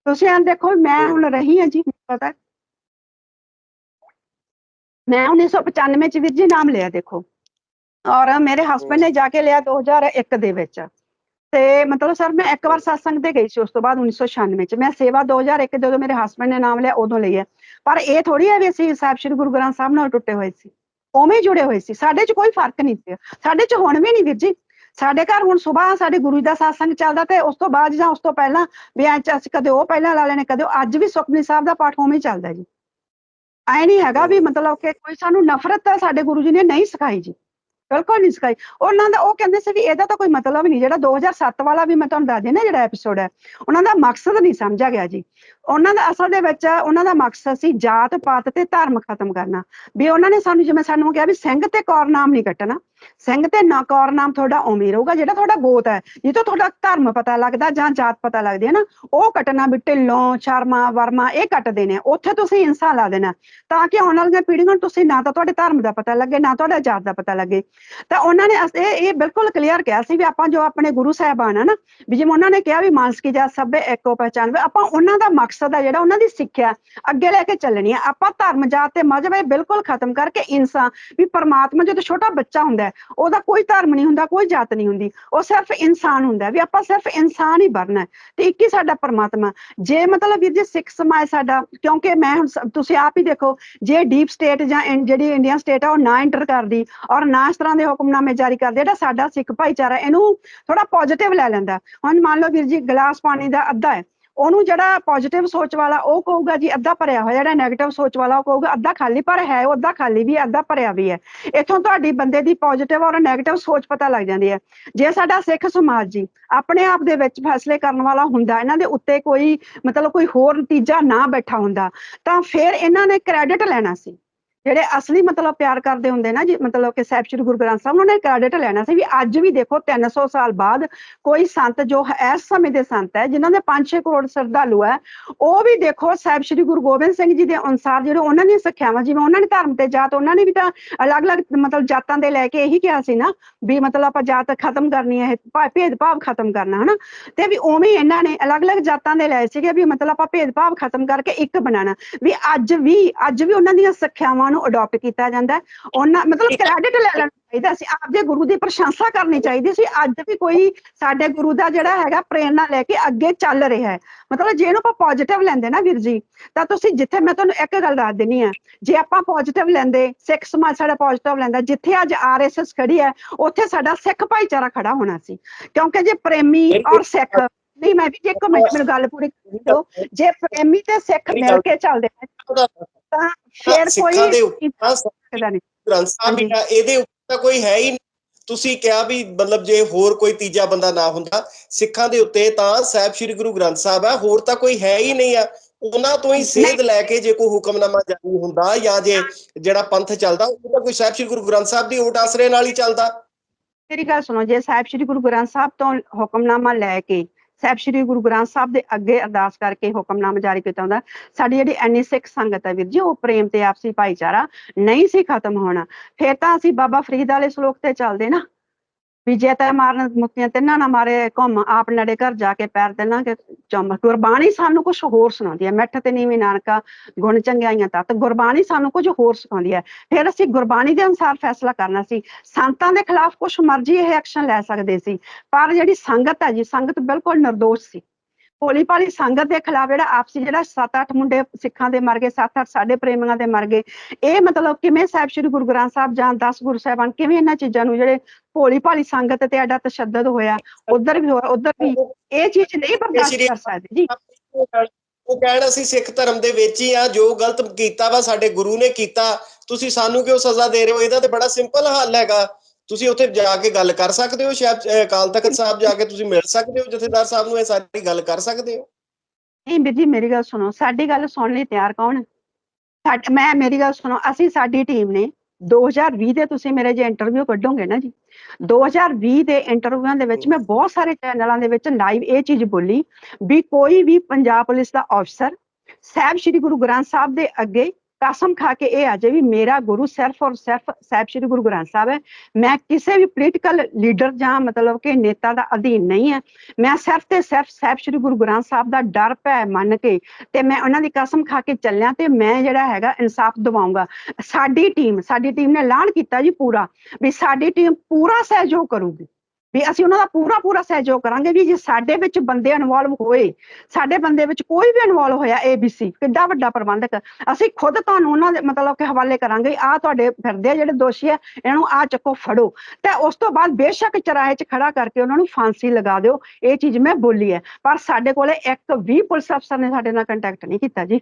ਤੁਸੀਂ ਆਂ ਦੇਖੋ, ਮੈਂ ਹੁਣ ਰਹੀ ਹਾਂ ਜੀ, ਮੈਨੂੰ ਪਤਾ ਹੈ। ਮੈਂ 1995 ਚ ਵੀਰ ਜੀ ਨਾਮ ਲਿਆ, ਦੇਖੋ। ਔਰ ਮੇਰੇ ਹਸਬੰਡ ਨੇ ਜਾ ਕੇ ਲਿਆ 2001 ਦੇ ਵਿੱਚ। ਤੇ ਮਤਲਬ ਸਰ ਮੈਂ ਇੱਕ ਵਾਰ satsang ਤੇ ਗਈ ਸੀ, ਉਸ ਤੋਂ ਬਾਅਦ 1996 ਚ। ਮੈਂ ਸੇਵਾ 2001 ਜਦੋਂ ਮੇਰੇ ਹਸਬੰਡ ਨੇ ਨਾਮ ਲਿਆ, ਉਦੋਂ ਲਈ ਹੈ। ਪਰ ਇਹ ਥੋੜੀ ਹੈ ਵੀ ਅਸੀਂ ਸਾਹਿਬ ਸ੍ਰੀ ਗੁਰੂ ਗ੍ਰੰਥ ਸਾਹਿਬ ਨਾਲ ਟੁੱਟੇ ਹੋਏ ਸੀ। ਉਵੇਂ ਜੁੜੇ ਹੋਏ ਸੀ। ਸਾਡੇ 'ਚ ਕੋਈ ਫ਼ਰਕ ਨਹੀਂ ਪਿਆ। ਸਾਡੇ 'ਚ ਹੁਣ ਵੀ ਨਹੀਂ ਵੀਰ ਜੀ। ਸਾਡੇ ਘਰ ਹੁਣ ਸਵੇਰ ਸਾਡੇ ਗੁਰੂ ਜੀ ਦਾ satsang ਚੱਲਦਾ ਤੇ ਉਸ ਤੋਂ ਬਾਅਦ ਜਾਂ ਉਸ ਤੋਂ ਪਹਿਲਾਂ ਵੀ ਐਂ ਅਸੀਂ ਕਦੇ ਉਹ ਪਹਿਲਾਂ ਲਾ ਲੈਣੇ, ਕਦੇ ਅੱਜ ਵੀ ਸੁਖਮਨੀ ਸਾਹਿਬ ਦਾ ਪਾਠ ਉਵੇਂ ਚੱਲਦਾ ਜੀ। ਐ ਨਹੀਂ ਹੈਗਾ ਵੀ ਮਤਲਬ ਕਿ ਕੋਈ ਸਾਨੂੰ ਨਫ਼ਰਤ ਸਾਡੇ ਗੁਰੂ ਜੀ ਨੇ ਨਹੀਂ ਸਿਖਾਈ ਜੀ। ਬਿਲਕੁਲ ਨਹੀਂ ਸਿਖਾਈ। ਉਹਨਾਂ ਦਾ ਉਹ ਕਹਿੰਦੇ ਸੀ ਵੀ ਇਹਦਾ ਤਾਂ ਕੋਈ ਮਤਲਬ ਨਹੀਂ ਜਿਹੜਾ 2007 ਵਾਲਾ ਵੀ ਮੈਂ ਤੁਹਾਨੂੰ ਦੱਸ ਦਿੰਦਾ ਜਿਹੜਾ ਐਪੀਸੋਡ ਹੈ, ਉਹਨਾਂ ਦਾ ਮਕਸਦ ਨਹੀਂ ਸਮਝਿਆ ਗਿਆ ਜੀ। ਉਹਨਾਂ ਦਾ ਅਸਲ ਦੇ ਵਿੱਚ ਉਹਨਾਂ ਦਾ ਮਕਸਦ ਸੀ ਜਾਤ ਪਾਤ ਤੇ ਧਰਮ ਖਤਮ ਕਰਨਾ। ਵੀ ਉਹਨਾਂ ਨੇ ਸਾਨੂੰ ਜਿਵੇਂ ਸਾਨੂੰ ਕਿਹਾ ਵੀ ਸਿੰਘ ਤੇ ਕੌਰ ਨਾਮ ਨਹੀਂ ਕੱਟਣਾ। ਸਿੰਘ ਤੇ ਨਾ ਕੌਰ ਨਾਮ ਤੁਹਾਡਾ ਉਵੇਂ ਹੀ ਰਹੂਗਾ, ਜਿਹੜਾ ਤੁਹਾਡਾ ਗੋਤ ਹੈ। ਜਿੱਥੋਂ ਤੁਹਾਡਾ ਧਰਮ ਪਤਾ ਲੱਗਦਾ ਜਾਂ ਜਾਤ ਪਤਾ ਲੱਗਦੀ ਹੈ ਨਾ। ਉਹ ਕੱਟਣਾ ਵੀ ਢਿੱਲੋਂ, ਸ਼ਰਮਾ, ਵਰਮਾ, ਇਹ ਕੱਟਦੇ ਨੇ। ਉੱਥੇ ਤੁਸੀਂ ਇਨਸਾ ਲਾ ਦੇਣਾ। ਤਾਂ ਕਿ ਆਉਣ ਵਾਲੀਆਂ ਪੀੜ੍ਹੀਆਂ ਨੂੰ ਤੁਸੀਂ ਨਾ ਤਾਂ ਤੁਹਾਡੇ ਧਰਮ ਦਾ ਪਤਾ ਲੱਗੇ, ਨਾ ਤੁਹਾਡਾ ਜਾਤ ਦਾ ਪਤਾ ਲੱਗੇ। ਤਾਂ ਉਹਨਾਂ ਨੇ ਇਹ ਇਹ ਬਿਲਕੁਲ ਕਲੀਅਰ ਕਿਹਾ ਸੀ ਵੀ ਆਪਾਂ ਜੋ ਆਪਣੇ ਗੁਰੂ ਸਾਹਿਬਾਨ ਆ ਨਾ, ਵੀ ਜਿਵੇਂ ਉਹਨਾਂ ਨੇ ਕਿਹਾ ਵੀ ਮਾਨਸਿਕ ਜਾਤ ਸਭੇ ਇੱਕੋ ਪਹਿਚਾਨ। ਵੀ ਆਪਾਂ ਉਹਨਾਂ ਦਾ ਮਕਸਦ ਆ ਜਿਹੜਾ ਉਹਨਾਂ ਦੀ ਸਿੱਖਿਆ ਅੱਗੇ ਲੈ ਕੇ ਚੱਲਣੀ ਆ। ਆਪਾਂ ਧਰਮ, ਜਾਤ ਤੇ ਮਜ਼ਹਬ ਇਹ ਬਿਲਕੁਲ ਖਤਮ ਕਰਕੇ ਇਨਸਾਨ ਵੀ ਪਰਮਾਤਮਾ ਜਦੋਂ ਛੋਟਾ ਬੱਚਾ ਹੁੰਦਾ ਹੈ, ਉਹਦਾ ਕੋਈ ਧਰਮ ਨਹੀਂ ਹੁੰਦਾ ਕੋਈ ਜਾਤ ਨਹੀਂ ਹੁੰਦੀ। ਉਹ ਸਿਰਫ ਇਨਸਾਨ ਹੁੰਦਾ ਵੀ ਆਪਾਂ ਸਿਰਫ ਇਨਸਾਨ ਹੀ ਬਣਨਾ ਤੇ ਇੱਕ ਹੀ ਸਾਡਾ ਪਰਮਾਤਮਾ। ਜੇ ਮਤਲਬ ਵੀਰ ਜੀ ਸਿੱਖ ਸਮਾਜ ਸਾਡਾ ਕਿਉਂਕਿ ਮੈਂ ਹੁਣ ਤੁਸੀਂ ਆਪ ਹੀ ਦੇਖੋ ਜੇ ਡੀਪ ਸਟੇਟ ਜਾਂ ਜਿਹੜੀ ਇੰਡੀਅਨ ਸਟੇਟ ਆ ਉਹ ਨਾ ਐਂਟਰ ਕਰਦੀ ਔਰ ਨਾ ਇਸ ਤਰ੍ਹਾਂ ਦੇ ਹੁਕਮਨਾਮੇ ਜਾਰੀ ਕਰਦੇ ਜਿਹੜਾ ਸਾਡਾ ਸਿੱਖ ਭਾਈਚਾਰਾ ਇਹਨੂੰ ਥੋੜਾ ਪੋਜ਼ਿਟਿਵ ਲੈ ਲੈਂਦਾ ਹੁਣ ਮੰਨ ਲਓ ਵੀਰ ਜੀ ਗਲਾਸ ਪਾਣੀ ਦਾ ਅੱਧਾ ਹੈ। ਉਹਨੂੰ ਜਿਹੜਾ ਪੋਜ਼ਿਟਿਵ ਸੋਚ ਵਾਲਾ ਉਹ ਕਹੂਗਾ ਜੀ ਅੱਧਾ ਭਰਿਆ ਹੋਇਆ, ਜਿਹੜਾ 네ਗੇਟਿਵ ਸੋਚ ਵਾਲਾ ਉਹ ਕਹੂਗਾ ਅੱਧਾ ਖਾਲੀ, ਪਰ ਹੈ ਉਹ ਅੱਧਾ ਖਾਲੀ ਵੀ ਹੈ, ਅੱਧਾ ਭਰਿਆ ਵੀ ਹੈ। ਇੱਥੋਂ ਤੁਹਾਡੀ ਬੰਦੇ ਦੀ ਪੋਜ਼ਿਟਿਵ ਔਰ 네ਗੇਟਿਵ ਸੋਚ ਪਤਾ ਲੱਗ ਜਾਂਦੀ ਹੈ। ਜੇ ਸਾਡਾ ਸਿੱਖ ਸਮਾਜ ਜੀ ਆਪਣੇ ਆਪ ਦੇ ਵਿੱਚ ਫੈਸਲੇ ਕਰਨ ਵਾਲਾ ਹੁੰਦਾ, ਇਹਨਾਂ ਦੇ ਉੱਤੇ ਕੋਈ ਮਤਲਬ ਕੋਈ ਹੋਰ ਨਤੀਜਾ ਨਾ ਬੈਠਾ ਹੁੰਦਾ, ਤਾਂ ਫਿਰ ਇਹਨਾਂ ਨੇ ਕ੍ਰੈਡਿਟ ਲੈਣਾ ਸੀ। ਜਿਹੜੇ ਅਸਲੀ ਮਤਲਬ ਪਿਆਰ ਕਰਦੇ ਹੁੰਦੇ ਨਾ ਜੀ, ਮਤਲਬ ਕਿ ਸਾਹਿਬ ਸ੍ਰੀ ਗੁਰੂ ਗ੍ਰੰਥ ਸਾਹਿਬ, ਉਹਨਾਂ ਨੇ ਕ੍ਰੈਡਿਟ ਲੈਣਾ ਸੀ ਵੀ ਅੱਜ ਵੀ ਦੇਖੋ 300 ਸਾਲ ਬਾਅਦ ਕੋਈ ਸੰਤ ਜੋ ਹੈ- ਇਸ ਸਮੇਂ ਦੇ ਸੰਤ ਹੈ, ਜਿਨ੍ਹਾਂ ਦੇ 5-6 ਕਰੋੜ ਸ਼ਰਧਾਲੂ ਹੈ, ਉਹ ਵੀ ਦੇਖੋ ਸਾਹਿਬ ਸ੍ਰੀ ਗੁਰੂ ਗੋਬਿੰਦ ਸਿੰਘ ਜੀ ਦੇ ਅਨੁਸਾਰ ਜਿਹੜੇ ਉਹਨਾਂ ਦੀਆਂ ਸਿੱਖਿਆਵਾਂ, ਜਿਵੇਂ ਉਹਨਾਂ ਨੇ ਧਰਮ ਤੇ ਜਾਤ, ਉਹਨਾਂ ਨੇ ਵੀ ਤਾਂ ਅਲੱਗ-ਅਲੱਗ ਮਤਲਬ ਜਾਤਾਂ ਦੇ ਲੈ ਕੇ ਇਹੀ ਕਿਹਾ ਸੀ ਨਾ ਵੀ ਮਤਲਬ ਆਪਾਂ ਜਾਤ ਖਤਮ ਕਰਨੀ ਹੈ ਭਾ- ਭੇਦਭਾਵ ਖਤਮ ਕਰਨਾ, ਹਨਾ? ਤੇ ਵੀ ਉਵੇਂ ਇਹਨਾਂ ਨੇ ਅਲੱਗ-ਅਲੱਗ ਜਾਤਾਂ ਦੇ ਲਏ ਸੀਗੇ ਵੀ ਮਤਲਬ ਆਪਾਂ ਭੇਦਭਾਵ ਖਤਮ ਕਰਕੇ ਇੱਕ ਬਣਾਉਣਾ, ਵੀ ਅੱਜ ਵੀ ਅੱਜ ਵੀ ਉਹਨਾਂ ਦੀਆਂ ਸਿੱਖਿਆਵਾਂ ਨੂੰ ਅਡਾਪਟ ਕੀਤਾ ਜਾਂਦਾ। ਉਹਨਾਂ ਮਤਲਬ ਕ੍ਰੈਡਿਟ ਲੈ ਲੈਣਾ ਚਾਹੀਦਾ। ਸੀ ਆਪਦੇ ਗੁਰੂ ਦੀ ਪ੍ਰਸ਼ੰਸਾ ਕਰਨੀ ਚਾਹੀਦੀ ਸੀ। ਅੱਜ ਵੀ ਕੋਈ ਸਾਡੇ ਗੁਰੂ ਦਾ ਜਿਹੜਾ ਹੈਗਾ ਪ੍ਰੇਰਣਾ ਲੈ ਕੇ ਅੱਗੇ ਚੱਲ ਰਿਹਾ ਹੈ। ਮਤਲਬ ਜੇ ਇਹਨੂੰ ਆਪਾਂ ਪੋਜ਼ਿਟਿਵ ਲੈਂਦੇ ਨਾ ਵੀਰ ਜੀ ਤਾਂ ਤੁਸੀਂ ਜਿੱਥੇ ਮੈਂ ਤੁਹਾਨੂੰ ਇੱਕ ਗੱਲ ਦੱਸ ਦਿੰਨੀ ਆ ਜੇ ਆਪਾਂ ਪੋਜ਼ਿਟਿਵ ਲੈਂਦੇ ਸਿੱਖ ਸਮਾਜ ਸਾਡਾ ਪੋਜ਼ਿਟਿਵ ਲੈਂਦਾ ਜਿੱਥੇ ਅੱਜ ਆਰਐਸਐਸ ਖੜੀ ਹੈ ਉੱਥੇ ਸਾਡਾ ਸਿੱਖ ਭਾਈਚਾਰਾ ਖੜਾ ਹੋਣਾ ਸੀ। ਕਿਉਂਕਿ ਜੇ ਪ੍ਰੇਮੀ ਔਰ ਸਿੱਖ ਨਹੀਂ ਮੈਂ ਵੀ ਜੇ ਇੱਕ ਮਿੰਟ ਮੈਨੂੰ ਗੱਲ ਪੂਰੀ ਕਰਨ ਦਿਓ। ਜੇ ਪ੍ਰੇਮੀ ਤੇ ਸਿੱਖ ਮਿਲ ਕੇ ਚੱਲਦੇ ਨੇ ਤਾਂ ਫਿਰ ਕੋਈ ਦੇ ਉੱਪਰ ਨਹੀਂ ਗ੍ਰੰਥ ਸਾਹਿਬ ਇਹਦੇ ਉੱਪਰ ਤਾਂ ਕੋਈ ਹੈ ਹੀ ਨਹੀਂ। ਤੁਸੀਂ ਕਿਹਾ ਵੀ ਮਤਲਬ ਜੇ ਹੋਰ ਕੋਈ ਤੀਜਾ ਬੰਦਾ ਨਾ ਹੁੰਦਾ ਸਿੱਖਾਂ ਦੇ ਉੱਤੇ ਤਾਂ ਸਾਹਿਬ ਸ੍ਰੀ ਗੁਰੂ ਗ੍ਰੰਥ ਸਾਹਿਬ ਹੈ ਹੋਰ ਤਾਂ ਕੋਈ ਹੈ ਹੀ ਨਹੀਂ ਆ। ਉਹਨਾਂ ਤੋਂ ਹੀ ਸੇਧ ਲੈ ਕੇ ਜੇ ਕੋਈ ਹੁਕਮਨਾਮਾ ਜਾਰੀ ਹੁੰਦਾ ਜਾਂ ਜੇ ਜਿਹੜਾ ਪੰਥ ਚੱਲਦਾ ਉਹ ਤਾਂ ਕੋਈ ਸਾਹਿਬ ਸ੍ਰੀ ਗੁਰੂ ਗ੍ਰੰਥ ਸਾਹਿਬ ਦੀ ਓਟ ਆਸਰੇ ਨਾਲ ਹੀ ਚੱਲਦਾ। ਮੇਰੀ ਗੱਲ ਸੁਣੋ ਜੇ ਸਾਹਿਬ ਸ੍ਰੀ ਗੁਰੂ ਗ੍ਰੰਥ ਸਾਹਿਬ ਤੋਂ ਹੁਕਮਨਾਮਾ ਲੈ ਕੇ ਸਾਹਿਬ ਸ੍ਰੀ ਗੁਰੂ ਗ੍ਰੰਥ ਸਾਹਿਬ ਦੇ ਅੱਗੇ ਅਰਦਾਸ ਕਰਕੇ ਹੁਕਮਨਾਮਾ ਜਾਰੀ ਕੀਤਾ ਹੁੰਦਾ। ਸਾਡੀ ਜਿਹੜੀ ਐਨੀ ਸਿੱਖ ਸੰਗਤ ਹੈ ਵੀਰ ਜੀ, ਉਹ ਪ੍ਰੇਮ ਤੇ ਆਪਸੀ ਭਾਈਚਾਰਾ ਨਹੀਂ ਸੀ ਖਤਮ ਹੋਣਾ। ਫਿਰ ਤਾਂ ਅਸੀਂ ਬਾਬਾ ਫਰੀਦ ਵਾਲੇ ਸ਼ਲੋਕ ਤੇ ਚੱਲਦੇ ਨਾ। ਵੀ ਜੇ ਤੈ ਮਾਰਨ ਮੁਕਤੀਆਂ ਤਿੰਨਾਂ ਨਾ ਮਾਰੇ, ਘੁੰਮ ਆਪ ਨੜੇ ਘਰ ਜਾ ਕੇ ਪੈਰ ਤਿੰਨਾਂ ਕੇ ਚੁੰਮ। ਗੁਰਬਾਣੀ ਸਾਨੂੰ ਕੁਝ ਹੋਰ ਸੁਣਾਉਂਦੀ ਹੈ ਮਿੱਠ ਤੇ ਨੀਵੀਂ ਨਾਨਕਾ ਗੁਣ ਚੰਗਿਆਈਆਂ ਤਤ। ਗੁਰਬਾਣੀ ਸਾਨੂੰ ਕੁਝ ਹੋਰ ਸਿਖਾਉਂਦੀ ਹੈ ਫਿਰ ਅਸੀਂ ਗੁਰਬਾਣੀ ਦੇ ਅਨੁਸਾਰ ਫੈਸਲਾ ਕਰਨਾ ਸੀ। ਸੰਤਾਂ ਦੇ ਖਿਲਾਫ ਕੁਝ ਮਰਜ਼ੀ ਇਹ ਐਕਸ਼ਨ ਲੈ ਸਕਦੇ ਸੀ। ਪਰ ਜਿਹੜੀ ਸੰਗਤ ਹੈ ਜੀ, ਸੰਗਤ ਬਿਲਕੁਲ ਨਿਰਦੋਸ਼ ਸੀ। ਭੋਲੀ ਭਾਲੀ ਸੰਗਤ ਦੇ ਖਿਲਾਫ ਜਿਹੜਾ ਆਪਸੀ ਜਿਹੜਾ 7-8 ਮੁੰਡੇ ਸਿੱਖਾਂ ਦੇ ਮਰ ਗਏ 7-8 ਸਾਡੇ ਪ੍ਰੇਮੀਆਂ ਦੇ ਮਰ ਗਏ। ਇਹ ਮਤਲਬ ਕਿਵੇਂ ਸਾਹਿਬ ਸ੍ਰੀ ਗੁਰੂ ਗ੍ਰੰਥ ਸਾਹਿਬ ਜਾਂ 10 ਗੁਰੂ ਸਾਹਿਬਾਨ ਕਿਵੇਂ ਇਹਨਾਂ ਚੀਜ਼ਾਂ ਨੂੰ ਜਿਹੜੇ ਭੋਲੀ ਭਾਲੀ ਸੰਗਤ ਤੇ ਐਡਾ ਤਸ਼ੱਦਦ ਹੋਇਆ ਉਧਰ ਵੀ ਹੋਇਆ ਉਧਰ ਵੀ ਇਹ ਚੀਜ਼ ਨਹੀਂ ਬਰਦਾਸ਼ਤ ਕਰ ਸਕਦੇ। ਜੀ। ਉਹ ਕਹਿਣ ਅਸੀਂ ਸਿੱਖ ਧਰਮ ਦੇ ਵਿੱਚ ਹੀ ਆ ਜੋ ਗਲਤ ਕੀਤਾ ਵਾ ਸਾਡੇ ਗੁਰੂ ਨੇ ਕੀਤਾ ਤੁਸੀਂ ਸਾਨੂੰ ਕਿਉਂ ਸਜ਼ਾ ਦੇ ਰਹੇ ਹੋ? ਇਹਦਾ ਤੇ ਬੜਾ ਸਿੰਪਲ ਹੱਲ ਹੈਗਾ। ਤੁਸੀਂ ਉੱਥੇ ਜਾ ਕੇ ਗੱਲ ਕਰ ਸਕਦੇ ਹੋ ਸ਼ਾਇਦ ਅਕਾਲ ਤਖਤ ਸਾਹਿਬ ਜਾ ਕੇ ਤੁਸੀਂ ਮਿਲ ਸਕਦੇ ਹੋ, ਜਥੇਦਾਰ ਸਾਹਿਬ ਨੂੰ ਇਹ ਸਾਰੀ ਗੱਲ ਕਰ ਸਕਦੇ ਹੋ? ਨਹੀਂ ਵੀਰ ਜੀ, ਮੇਰੀ ਗੱਲ ਸੁਣੋ, ਸਾਡੀ ਗੱਲ ਸੁਣਨ ਲਈ ਤਿਆਰ ਕੌਣ ਮੈਂ, ਮੇਰੀ ਗੱਲ ਸੁਣੋ, ਅਸੀਂ, ਸਾਡੀ ਟੀਮ ਨੇ 2020 ਦੇ ਤੁਸੀਂ ਮੇਰੇ ਜੇ ਇੰਟਰਵਿਊ ਕੱਢੋਗੇ ਨਾ ਜੀ 2020 ਦੇ ਇੰਟਰਵਿਊਆਂ ਦੇ ਵਿੱਚ ਮੈਂ ਬਹੁਤ ਸਾਰੇ ਚੈਨਲਾਂ ਦੇ ਵਿੱਚ ਲਾਈਵ ਇਹ ਚੀਜ਼ ਬੋਲੀ ਵੀ ਕੋਈ ਵੀ ਪੰਜਾਬ ਪੁਲਿਸ ਦਾ ਅਫਸਰ ਸਾਹਿਬ ਸ੍ਰੀ ਗੁਰੂ ਗ੍ਰੰਥ ਸਾਹਿਬ ਦੇ ਅੱਗੇ ਕਸਮ ਖਾ ਕੇ ਇਹ ਆ ਵੀ ਮੇਰਾ ਗੁਰੂ ਸਿਰਫ ਔਰ ਸਿਰਫ ਸਾਹਿਬ ਸ੍ਰੀ ਗੁਰੂ ਗ੍ਰੰਥ ਸਾਹਿਬ ਹੈ ਮੈਂ ਕਿਸੇ ਵੀ ਪੋਲੀਟੀਕਲ ਲੀਡਰ ਜਾਂ ਮਤਲਬ ਕਿ ਨੇਤਾ ਦਾ ਅਧੀਨ ਨਹੀਂ ਹੈ ਮੈਂ ਸਿਰਫ ਤੇ ਸਿਰਫ ਸਾਹਿਬ ਸ੍ਰੀ ਗੁਰੂ ਗ੍ਰੰਥ ਸਾਹਿਬ ਦਾ ਡਰ ਪੈ ਮੰਨ ਕੇ ਤੇ ਮੈਂ ਉਹਨਾਂ ਦੀ ਕਸਮ ਖਾ ਕੇ ਚੱਲਿਆ ਤੇ ਮੈਂ ਜਿਹੜਾ ਹੈਗਾ ਇਨਸਾਫ ਦਿਵਾਉਂਗਾ ਸਾਡੀ ਟੀਮ ਸਾਡੀ ਟੀਮ ਨੇ ਐਲਾਨ ਕੀਤਾ ਜੀ ਪੂਰਾ ਵੀ ਸਾਡੀ ਟੀਮ ਪੂਰਾ ਸਹਿਯੋਗ ਕਰੂਗੀ ਵੀ ਅਸੀਂ ਉਹਨਾਂ ਦਾ ਪੂਰਾ ਪੂਰਾ ਸਹਿਯੋਗ ਕਰਾਂਗੇ ਵੀ ਜੇ ਸਾਡੇ ਵਿੱਚ ਬੰਦੇ ਇਨਵੋਲਵ ਹੋਏ, ਸਾਡੇ ਬੰਦੇ ਵਿੱਚ ਕੋਈ ਵੀ ਇਨਵੋਲਵ ਹੋਇਆ ABC ਕਿੱਡਾ ਵੱਡਾ ਪ੍ਰਬੰਧਕ। ਅਸੀਂ ਖੁਦ ਤੁਹਾਨੂੰ ਉਹਨਾਂ ਦੇ ਮਤਲਬ ਕਿ ਹਵਾਲੇ ਕਰਾਂਗੇ ਆ ਤੁਹਾਡੇ ਫਿਰਦੇ ਆ ਜਿਹੜੇ ਦੋਸ਼ੀ ਆ, ਇਹਨਾਂ ਨੂੰ ਆ ਚੱਕੋ, ਫੜੋ। ਤੇ ਉਸ ਤੋਂ ਬਾਅਦ ਬੇਸ਼ੱਕ ਚਰਾਏ 'ਚ ਖੜਾ ਕਰਕੇ ਉਹਨਾਂ ਨੂੰ ਫਾਂਸੀ ਲਗਾ ਦਿਓ, ਇਹ ਚੀਜ਼ ਮੈਂ ਬੋਲੀ ਹੈ। ਪਰ ਸਾਡੇ ਕੋਲੇ ਇੱਕ ਵੀ ਪੁਲਿਸ ਅਫਸਰ ਨੇ ਸਾਡੇ ਨਾਲ ਕੰਟੈਕਟ ਨਹੀਂ ਕੀਤਾ ਜੀ।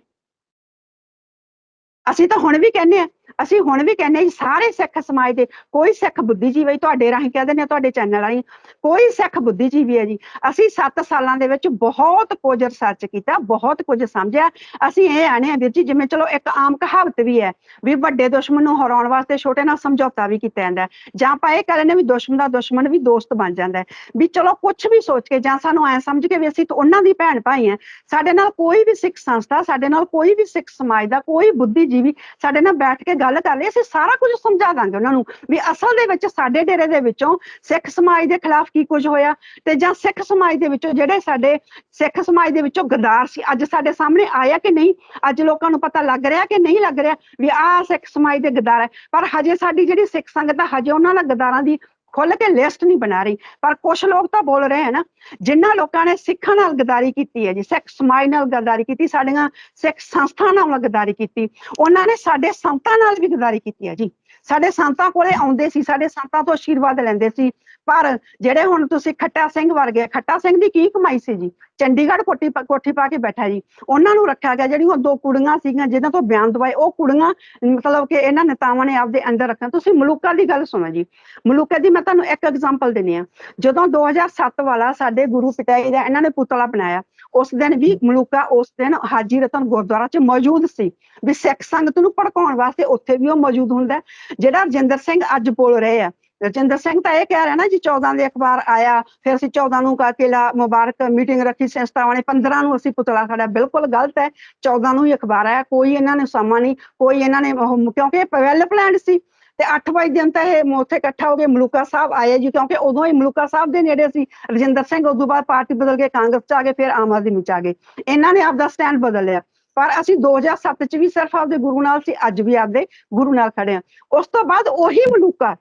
ਅਸੀਂ ਤਾਂ ਹੁਣ ਵੀ ਕਹਿੰਦੇ ਆ ਅਸੀਂ ਹੁਣ ਵੀ ਕਹਿੰਦੇ ਜੀ, ਸਾਰੇ ਸਿੱਖ ਸਮਾਜ ਦੇ, ਕੋਈ ਸਿੱਖ ਬੁੱਧੀਜੀਵੀ ਤੁਹਾਡੇ ਰਾਹੀਂ ਕਹਿ ਦਿੰਦੇ ਤੁਹਾਡੇ ਚੈਨਲ ਰਾਹੀਂ, ਕੋਈ ਸਿੱਖ ਬੁੱਧੀਜੀਵੀ ਹੈ ਜੀ। ਅਸੀਂ 7 ਸਾਲਾਂ ਦੇ ਵਿੱਚ ਬਹੁਤ ਕੁਝ ਰਿਸਰਚ ਕੀਤਾ, ਬਹੁਤ ਕੁਝ ਸਮਝਿਆ। ਅਸੀਂ ਇਹ ਆਣੇ ਆ ਵੀਰ ਜੀ, ਜਿਵੇਂ ਚਲੋ ਇੱਕ ਆਮ ਕਹਾਵਤ ਵੀ ਹੈ ਵੀ ਵੱਡੇ ਦੁਸ਼ਮਣ ਨੂੰ ਹਰਾਉਣ ਵਾਸਤੇ ਛੋਟੇ ਨਾਲ ਸਮਝੌਤਾ ਵੀ ਕੀਤਾ ਜਾਂਦਾ ਜਾਂ ਆਪਾਂ ਇਹ ਕਹਿੰਦੇ ਨੇ ਵੀ ਦੁਸ਼ਮਣ ਦਾ ਦੁਸ਼ਮਣ ਵੀ ਦੋਸਤ ਬਣ ਜਾਂਦਾ ਵੀ ਚਲੋ ਕੁਝ ਵੀ ਸੋਚ ਕੇ, ਜਾਂ ਸਾਨੂੰ ਐ ਸਮਝ ਕੇ ਵੀ ਅਸੀਂ ਤਾਂ ਉਹਨਾਂ ਦੀ ਭੈਣ ਭਾਈ ਆ ਸਾਡੇ ਨਾਲ ਕੋਈ ਵੀ ਸਿੱਖ ਸੰਸਥਾ, ਸਾਡੇ ਨਾਲ ਕੋਈ ਵੀ ਸਿੱਖ ਸਮਾਜ ਦਾ, ਕੋਈ ਬੁੱਧੀਜੀਵੀ ਸਾਡੇ ਨਾਲ ਬੈਠ ਕੇ ਗੱਲ ਕਰ ਲਈ ਅਸੀਂ ਸਾਰਾ ਕੁਝ ਸਮਝਾ ਦਾਂਗੇ ਉਹਨਾਂ ਨੂੰ ਵੀ ਅਸਲ ਦੇ ਵਿੱਚ ਸਾਡੇ ਡੇਰੇ ਦੇ ਵਿੱਚੋਂ ਸਿੱਖ ਸਮਾਜ ਦੇ ਖਿਲਾਫ ਕੀ ਕੁਝ ਹੋਇਆ ਤੇ ਜਾਂ ਸਿੱਖ ਸਮਾਜ ਦੇ ਵਿੱਚੋਂ ਜਿਹੜੇ ਸਾਡੇ ਸਿੱਖ ਸਮਾਜ ਦੇ ਵਿੱਚੋਂ ਗਦਾਰ ਸੀ, ਅੱਜ ਸਾਡੇ ਸਾਹਮਣੇ ਆਇਆ ਕਿ ਨਹੀਂ? ਅੱਜ ਲੋਕਾਂ ਨੂੰ ਪਤਾ ਲੱਗ ਰਿਹਾ ਕਿ ਨਹੀਂ ਲੱਗ ਰਿਹਾ ਵੀ ਆਹ ਸਿੱਖ ਸਮਾਜ ਦੇ ਗਦਾਰ ਹੈ। ਪਰ ਹਜੇ ਸਾਡੀ ਜਿਹੜੀ ਸਿੱਖ ਸੰਗਤ ਹੈ ਹਜੇ ਉਹਨਾਂ ਦਾ ਗਦਾਰਾਂ ਦੀ ਖੁੱਲ ਕੇ ਲਿਸਟ ਨਹੀਂ ਬਣਾ ਰਹੀ। ਪਰ ਕੁਝ ਲੋਕ ਤਾਂ ਬੋਲ ਰਹੇ ਹਨ ਜਿਨ੍ਹਾਂ ਲੋਕਾਂ ਨੇ ਸਿੱਖਾਂ ਨਾਲ ਗਦਾਰੀ ਕੀਤੀ ਹੈ ਜੀ, ਸਿੱਖ ਸਮਾਜ ਨਾਲ ਗਦਾਰੀ ਕੀਤੀ, ਸਾਡੀਆਂ ਸਿੱਖ ਸੰਸਥਾ ਨਾਲ ਗਦਾਰੀ ਕੀਤੀ, ਉਹਨਾਂ ਨੇ ਸਾਡੇ ਸੰਤਾਂ ਨਾਲ ਵੀ ਗਦਾਰੀ ਕੀਤੀ ਹੈ ਜੀ। ਸਾਡੇ ਸੰਤਾਂ ਕੋਲੇ ਆਉਂਦੇ ਸੀ, ਸਾਡੇ ਸੰਤਾਂ ਤੋਂ ਆਸ਼ੀਰਵਾਦ ਲੈਂਦੇ ਸੀ। ਪਰ ਜਿਹੜੇ ਹੁਣ ਤੁਸੀਂ ਖੱਟਾ ਸਿੰਘ ਵਰਗੇ ਖੱਟਾ ਸਿੰਘ ਦੀ ਕੀ ਕਮਾਈ ਸੀ ਜੀ? ਚੰਡੀਗੜ੍ਹ ਕੋਠੀ ਕੋਠੀ ਪਾ ਕੇ ਬੈਠਾ ਜੀ। ਉਹਨਾਂ ਨੂੰ ਰੱਖਿਆ ਗਿਆ ਜਿਹੜੀਆਂ ਦੋ ਕੁੜੀਆਂ ਸੀਗੀਆਂ ਜਿਨ੍ਹਾਂ ਤੋਂ ਬਿਆਨ ਦਵਾਏ। ਉਹ ਕੁੜੀਆਂ, ਮਤਲਬ ਕਿ ਇਹਨਾਂ ਨੇਤਾਵਾਂ ਨੇ ਆਪਦੇ ਅੰਦਰ ਰੱਖਿਆ। ਤੁਸੀਂ ਮਲੂਕਾ ਦੀ ਗੱਲ ਸੁਣੋ ਜੀ। ਮਲੂਕਾ ਦੀ ਮੈਂ ਤੁਹਾਨੂੰ ਇੱਕ ਐਗਜ਼ਾਮਪਲ ਦਿੰਨੀ ਆ ਜਦੋਂ 2007 ਵਾਲਾ ਸਾਡੇ ਗੁਰੂ ਪਿਟਾਈ ਦਾ ਇਹਨਾਂ ਨੇ ਪੁਤਲਾ ਬਣਾਇਆ, ਉਸ ਦਿਨ ਵੀ ਮਲੂਕਾ ਉਸ ਦਿਨ ਹਾਜੀ ਰਤਨ ਗੁਰਦੁਆਰਾ 'ਚ ਮੌਜੂਦ ਸੀ। ਵੀ ਸਿੱਖ ਸੰਗਤ ਨੂੰ ਭੜਕਾਉਣ ਵਾਸਤੇ ਉੱਥੇ ਵੀ ਉਹ ਮੌਜੂਦ ਹੁੰਦਾ। ਜਿਹੜਾ ਰਜਿੰਦਰ ਸਿੰਘ ਅੱਜ ਬੋਲ ਰਹੇ ਆ ਰਜਿੰਦਰ ਸਿੰਘ ਤਾਂ ਇਹ ਕਹਿ ਰਿਹਾ ਨਾ ਜੀ 14 ਦੇ ਅਖਬਾਰ ਆਇਆ, ਫਿਰ ਅਸੀਂ 14 ਨੂੰ ਕਾ ਕਿਲਾ ਮੁਬਾਰਕ ਮੀਟਿੰਗ ਰੱਖੀ ਸੰਸਥਾਵਾਂ ਨੇ 15 ਨੂੰ ਅਸੀਂ ਪੁਤਲਾ ਸਾਡਾ ਬਿਲਕੁਲ ਗਲਤ ਹੈ 14 ਨੂੰ ਹੀ ਅਖਬਾਰ ਆਇਆ, ਕੋਈ ਇਹਨਾਂ ਨੇ ਸਮਾਂ ਨਹੀਂ, ਕੋਈ ਇਹਨਾਂ ਨੇ ਕਿਉਂਕਿ ਵੈਲ ਪਲਾਨਡ ਸੀ ਤੇ 8 ਵਜੇ ਦਿਨ ਤਾਂ ਇਹ ਉੱਥੇ ਇਕੱਠਾ ਹੋ ਕੇ ਮਲੂਕਾ ਸਾਹਿਬ ਆਏ ਜੀ, ਕਿਉਂਕਿ ਉਦੋਂ ਹੀ ਮਲੂਕਾ ਸਾਹਿਬ ਦੇ ਨੇੜੇ ਸੀ, ਰਜਿੰਦਰ ਸਿੰਘ ਉਦੋਂ ਬਾਅਦ ਪਾਰਟੀ ਬਦਲ ਕੇ ਕਾਂਗਰਸ ਚ ਆ ਗਏ, ਫਿਰ ਆਮ ਆਦਮੀ ਚ ਆ ਗਏ, ਇਹਨਾਂ ਨੇ ਆਪਦਾ ਸਟੈਂਡ ਬਦਲ ਲਿਆ ਪਰ ਅਸੀਂ 2007 ਚ ਵੀ ਸਿਰਫ ਆਪਦੇ ਗੁਰੂ ਨਾਲ ਸੀ, ਅੱਜ ਵੀ ਆਪਦੇ ਗੁਰੂ ਨਾਲ ਖੜੇ ਆ, ਉਸ ਤੋਂ ਬਾਅਦ ਉਹੀ ਮਲੂਕਾ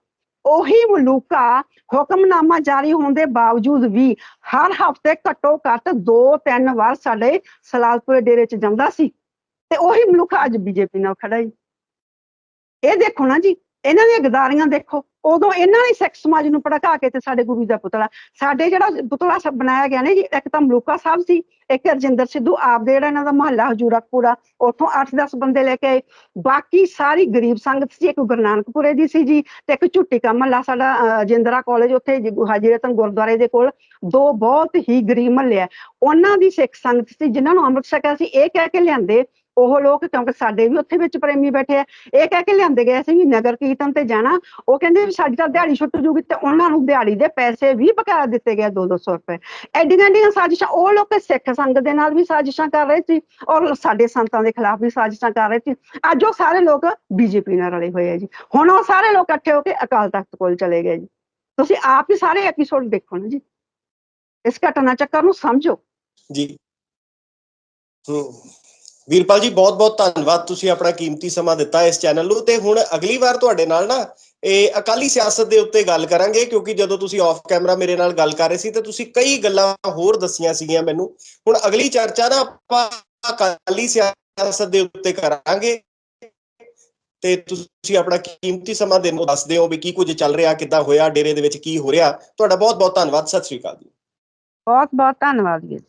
ਉਹੀ ਮਲੂਕਾ ਹੁਕਮਨਾਮਾ ਜਾਰੀ ਹੋਣ ਦੇ ਬਾਵਜੂਦ ਵੀ ਹਰ ਹਫ਼ਤੇ ਘੱਟੋ ਘੱਟ 2-3 ਵਾਰ ਸਾਡੇ ਸਲਾਲਪੁਰ ਡੇਰੇ ਚ ਜਾਂਦਾ ਸੀ। ਤੇ ਉਹੀ ਮਲੂਕਾ ਅੱਜ ਬੀਜੇਪੀ ਨਾਲ ਖੜਾ ਹੈ ਇਹ ਦੇਖੋ ਨਾ ਜੀ, ਇਹਨਾਂ ਦੀਆਂ ਗਦਾਰੀਆਂ ਦੇਖੋ। ਉਦੋਂ ਇਹਨਾਂ ਨੇ ਸਿੱਖ ਸਮਾਜ ਨੂੰ ਭੜਕਾ ਕੇ ਤੇ ਸਾਡੇ ਗੁਰੂ ਦਾ ਪੁਤਲਾ। ਸਾਡੇ ਜਿਹੜਾ ਪੁਤਲਾ ਬਣਾਇਆ ਗਿਆ ਨੇ ਜੀ ਇੱਕ ਤਾਂ ਮਲੂਕਾ ਸਾਹਿਬ ਸੀ ਇੱਕ ਰਜਿੰਦਰ ਸਿੱਧੂ ਆਪ ਦੇ ਜਿਹੜਾ ਇਹਨਾਂ ਦਾ ਮਹੱਲਾ ਹਜੂਰਾਪੁਰਾ ਉੱਥੋਂ 8-10 ਬੰਦੇ ਲੈ ਕੇ ਆਏ। ਬਾਕੀ ਸਾਰੀ ਗਰੀਬ ਸੰਗਤ ਸੀ ਇੱਕ ਗੁਰੂ ਨਾਨਕਪੁਰੇ ਦੀ ਸੀ ਜੀ ਤੇ ਇੱਕ ਝੁੱਟੀ ਕਾ ਮਹੱਲਾ ਸਾਡਾ ਅਹ, ਜਿੰਦਰਾ ਕਾਲਜ ਉੱਥੇ ਜੀ ਗੁਰਦੁਆਰੇ ਦੇ ਕੋਲ। ਦੋ ਬਹੁਤ ਹੀ ਗਰੀਬ ਮਹੱਲੇ ਆ। ਉਹਨਾਂ ਦੀ ਸਿੱਖ ਸੰਗਤ ਸੀ ਜਿਨ੍ਹਾਂ ਨੂੰ ਅੰਮ੍ਰਿਤ ਛਕਿਆ ਸੀ ਇਹ ਕਹਿ ਕੇ ਲਿਆਂਦੇ ਉਹ ਲੋਕ, ਕਿਉਂਕਿ ਸਾਡੇ ਵੀ ਉੱਥੇ ਵਿੱਚ ਪ੍ਰੇਮੀ ਬੈਠੇ ਆ, ਇਹ ਕਹਿ ਕੇ ਲਿਆਂਦੇ ਗਏ ਸੀ ਵੀ ਨਗਰ ਕੀਰਤਨ ਤੇ ਜਾਣਾ। ਉਹ ਕਹਿੰਦੇ ਸਾਡੀ ਤਾਂ ਦਿਹਾੜੀ ਛੁੱਟ ਜੂਗੀ ਤੇ ਉਹਨਾਂ ਨੂੰ ਦਿਹਾੜੀ ਦੇ ਪੈਸੇ ਵੀ ਬਕਾਇਆ ਦਿੱਤੇ ਗਏ 2-200 ਰੁਪਏ। ਐਡੀਆਂ ਐਡੀਆਂ ਸਾਜ਼ਿਸ਼ਾਂ, ਉਹ ਲੋਕ ਸਿੱਖ ਸੰਗਤ ਦੇ ਨਾਲ ਵੀ ਸਾਜ਼ਿਸ਼ਾਂ ਕਰ ਰਹੇ ਸੀ ਔਰ ਸਾਡੇ ਸੰਤਾਂ ਦੇ ਖਿਲਾਫ ਵੀ ਸਾਜ਼ਿਸ਼ਾਂ ਕਰ ਰਹੇ ਸੀ। ਅੱਜ ਉਹ ਸਾਰੇ ਲੋਕ ਬੀਜੇਪੀ ਨਾਲ ਰਲੇ ਹੋਏ ਆ ਜੀ। ਹੁਣ ਉਹ ਸਾਰੇ ਲੋਕ ਇਕੱਠੇ ਹੋ ਕੇ ਅਕਾਲ ਤਖਤ ਕੋਲ ਚਲੇ ਗਏ ਜੀ। ਤੁਸੀਂ ਆਪ ਹੀ ਸਾਰੇ ਐਪੀਸੋਡ ਦੇਖੋ ਨਾ ਜੀ। ਇਸ ਘਟਨਾ ਚੱਕਰ ਨੂੰ ਸਮਝੋ। ਜੀ। ਹੂੰ। ਵੀਰਪਾਲ ਜੀ, ਬਹੁਤ ਬਹੁਤ ਧੰਨਵਾਦ ਤੁਸੀਂ ਆਪਣਾ ਕੀਮਤੀ ਸਮਾਂ ਦਿੱਤਾ ਇਸ ਚੈਨਲ ਨੂੰ ਤੇ ਹੁਣ ਅਗਲੀ ਵਾਰ ਤੁਹਾਡੇ ਨਾਲ ਨਾ ਇਹ ਅਕਾਲੀ ਸਿਆਸਤ ਦੇ ਉੱਤੇ ਗੱਲ ਕਰਾਂਗੇ ਕਿਉਂਕਿ ਜਦੋਂ ਤੁਸੀਂ ਆਫ ਕੈਮਰਾ ਮੇਰੇ ਨਾਲ ਗੱਲ ਕਰ ਰਹੇ ਸੀ ਤੇ ਤੁਸੀਂ ਕਈ ਗੱਲਾਂ ਹੋਰ ਦੱਸੀਆਂ ਸੀਗੀਆਂ ਮੈਨੂੰ। ਹੁਣ ਅਗਲੀ ਚਰਚਾ ਨਾ ਆਪਾਂ ਅਕਾਲੀ ਸਿਆਸਤ ਦੇ ਉੱਤੇ ਕਰਾਂਗੇ ਤੇ ਤੁਸੀਂ ਆਪਣਾ ਕੀਮਤੀ ਸਮਾਂ ਦੇ ਨੂੰ ਦੱਸਦੇ ਹੋ ਵੀ ਕੀ ਕੁਝ ਚੱਲ ਰਿਹਾ, ਕਿੱਦਾਂ ਹੋਇਆ, ਡੇਰੇ ਦੇ ਵਿੱਚ ਕੀ ਹੋ ਰਿਹਾ। ਤੁਹਾਡਾ ਬਹੁਤ ਬਹੁਤ ਧੰਨਵਾਦ, ਸਤਿ ਸ਼੍ਰੀ ਅਕਾਲ ਜੀ। ਬਹੁਤ ਬਹੁਤ ਧੰਨਵਾਦ ਜੀ।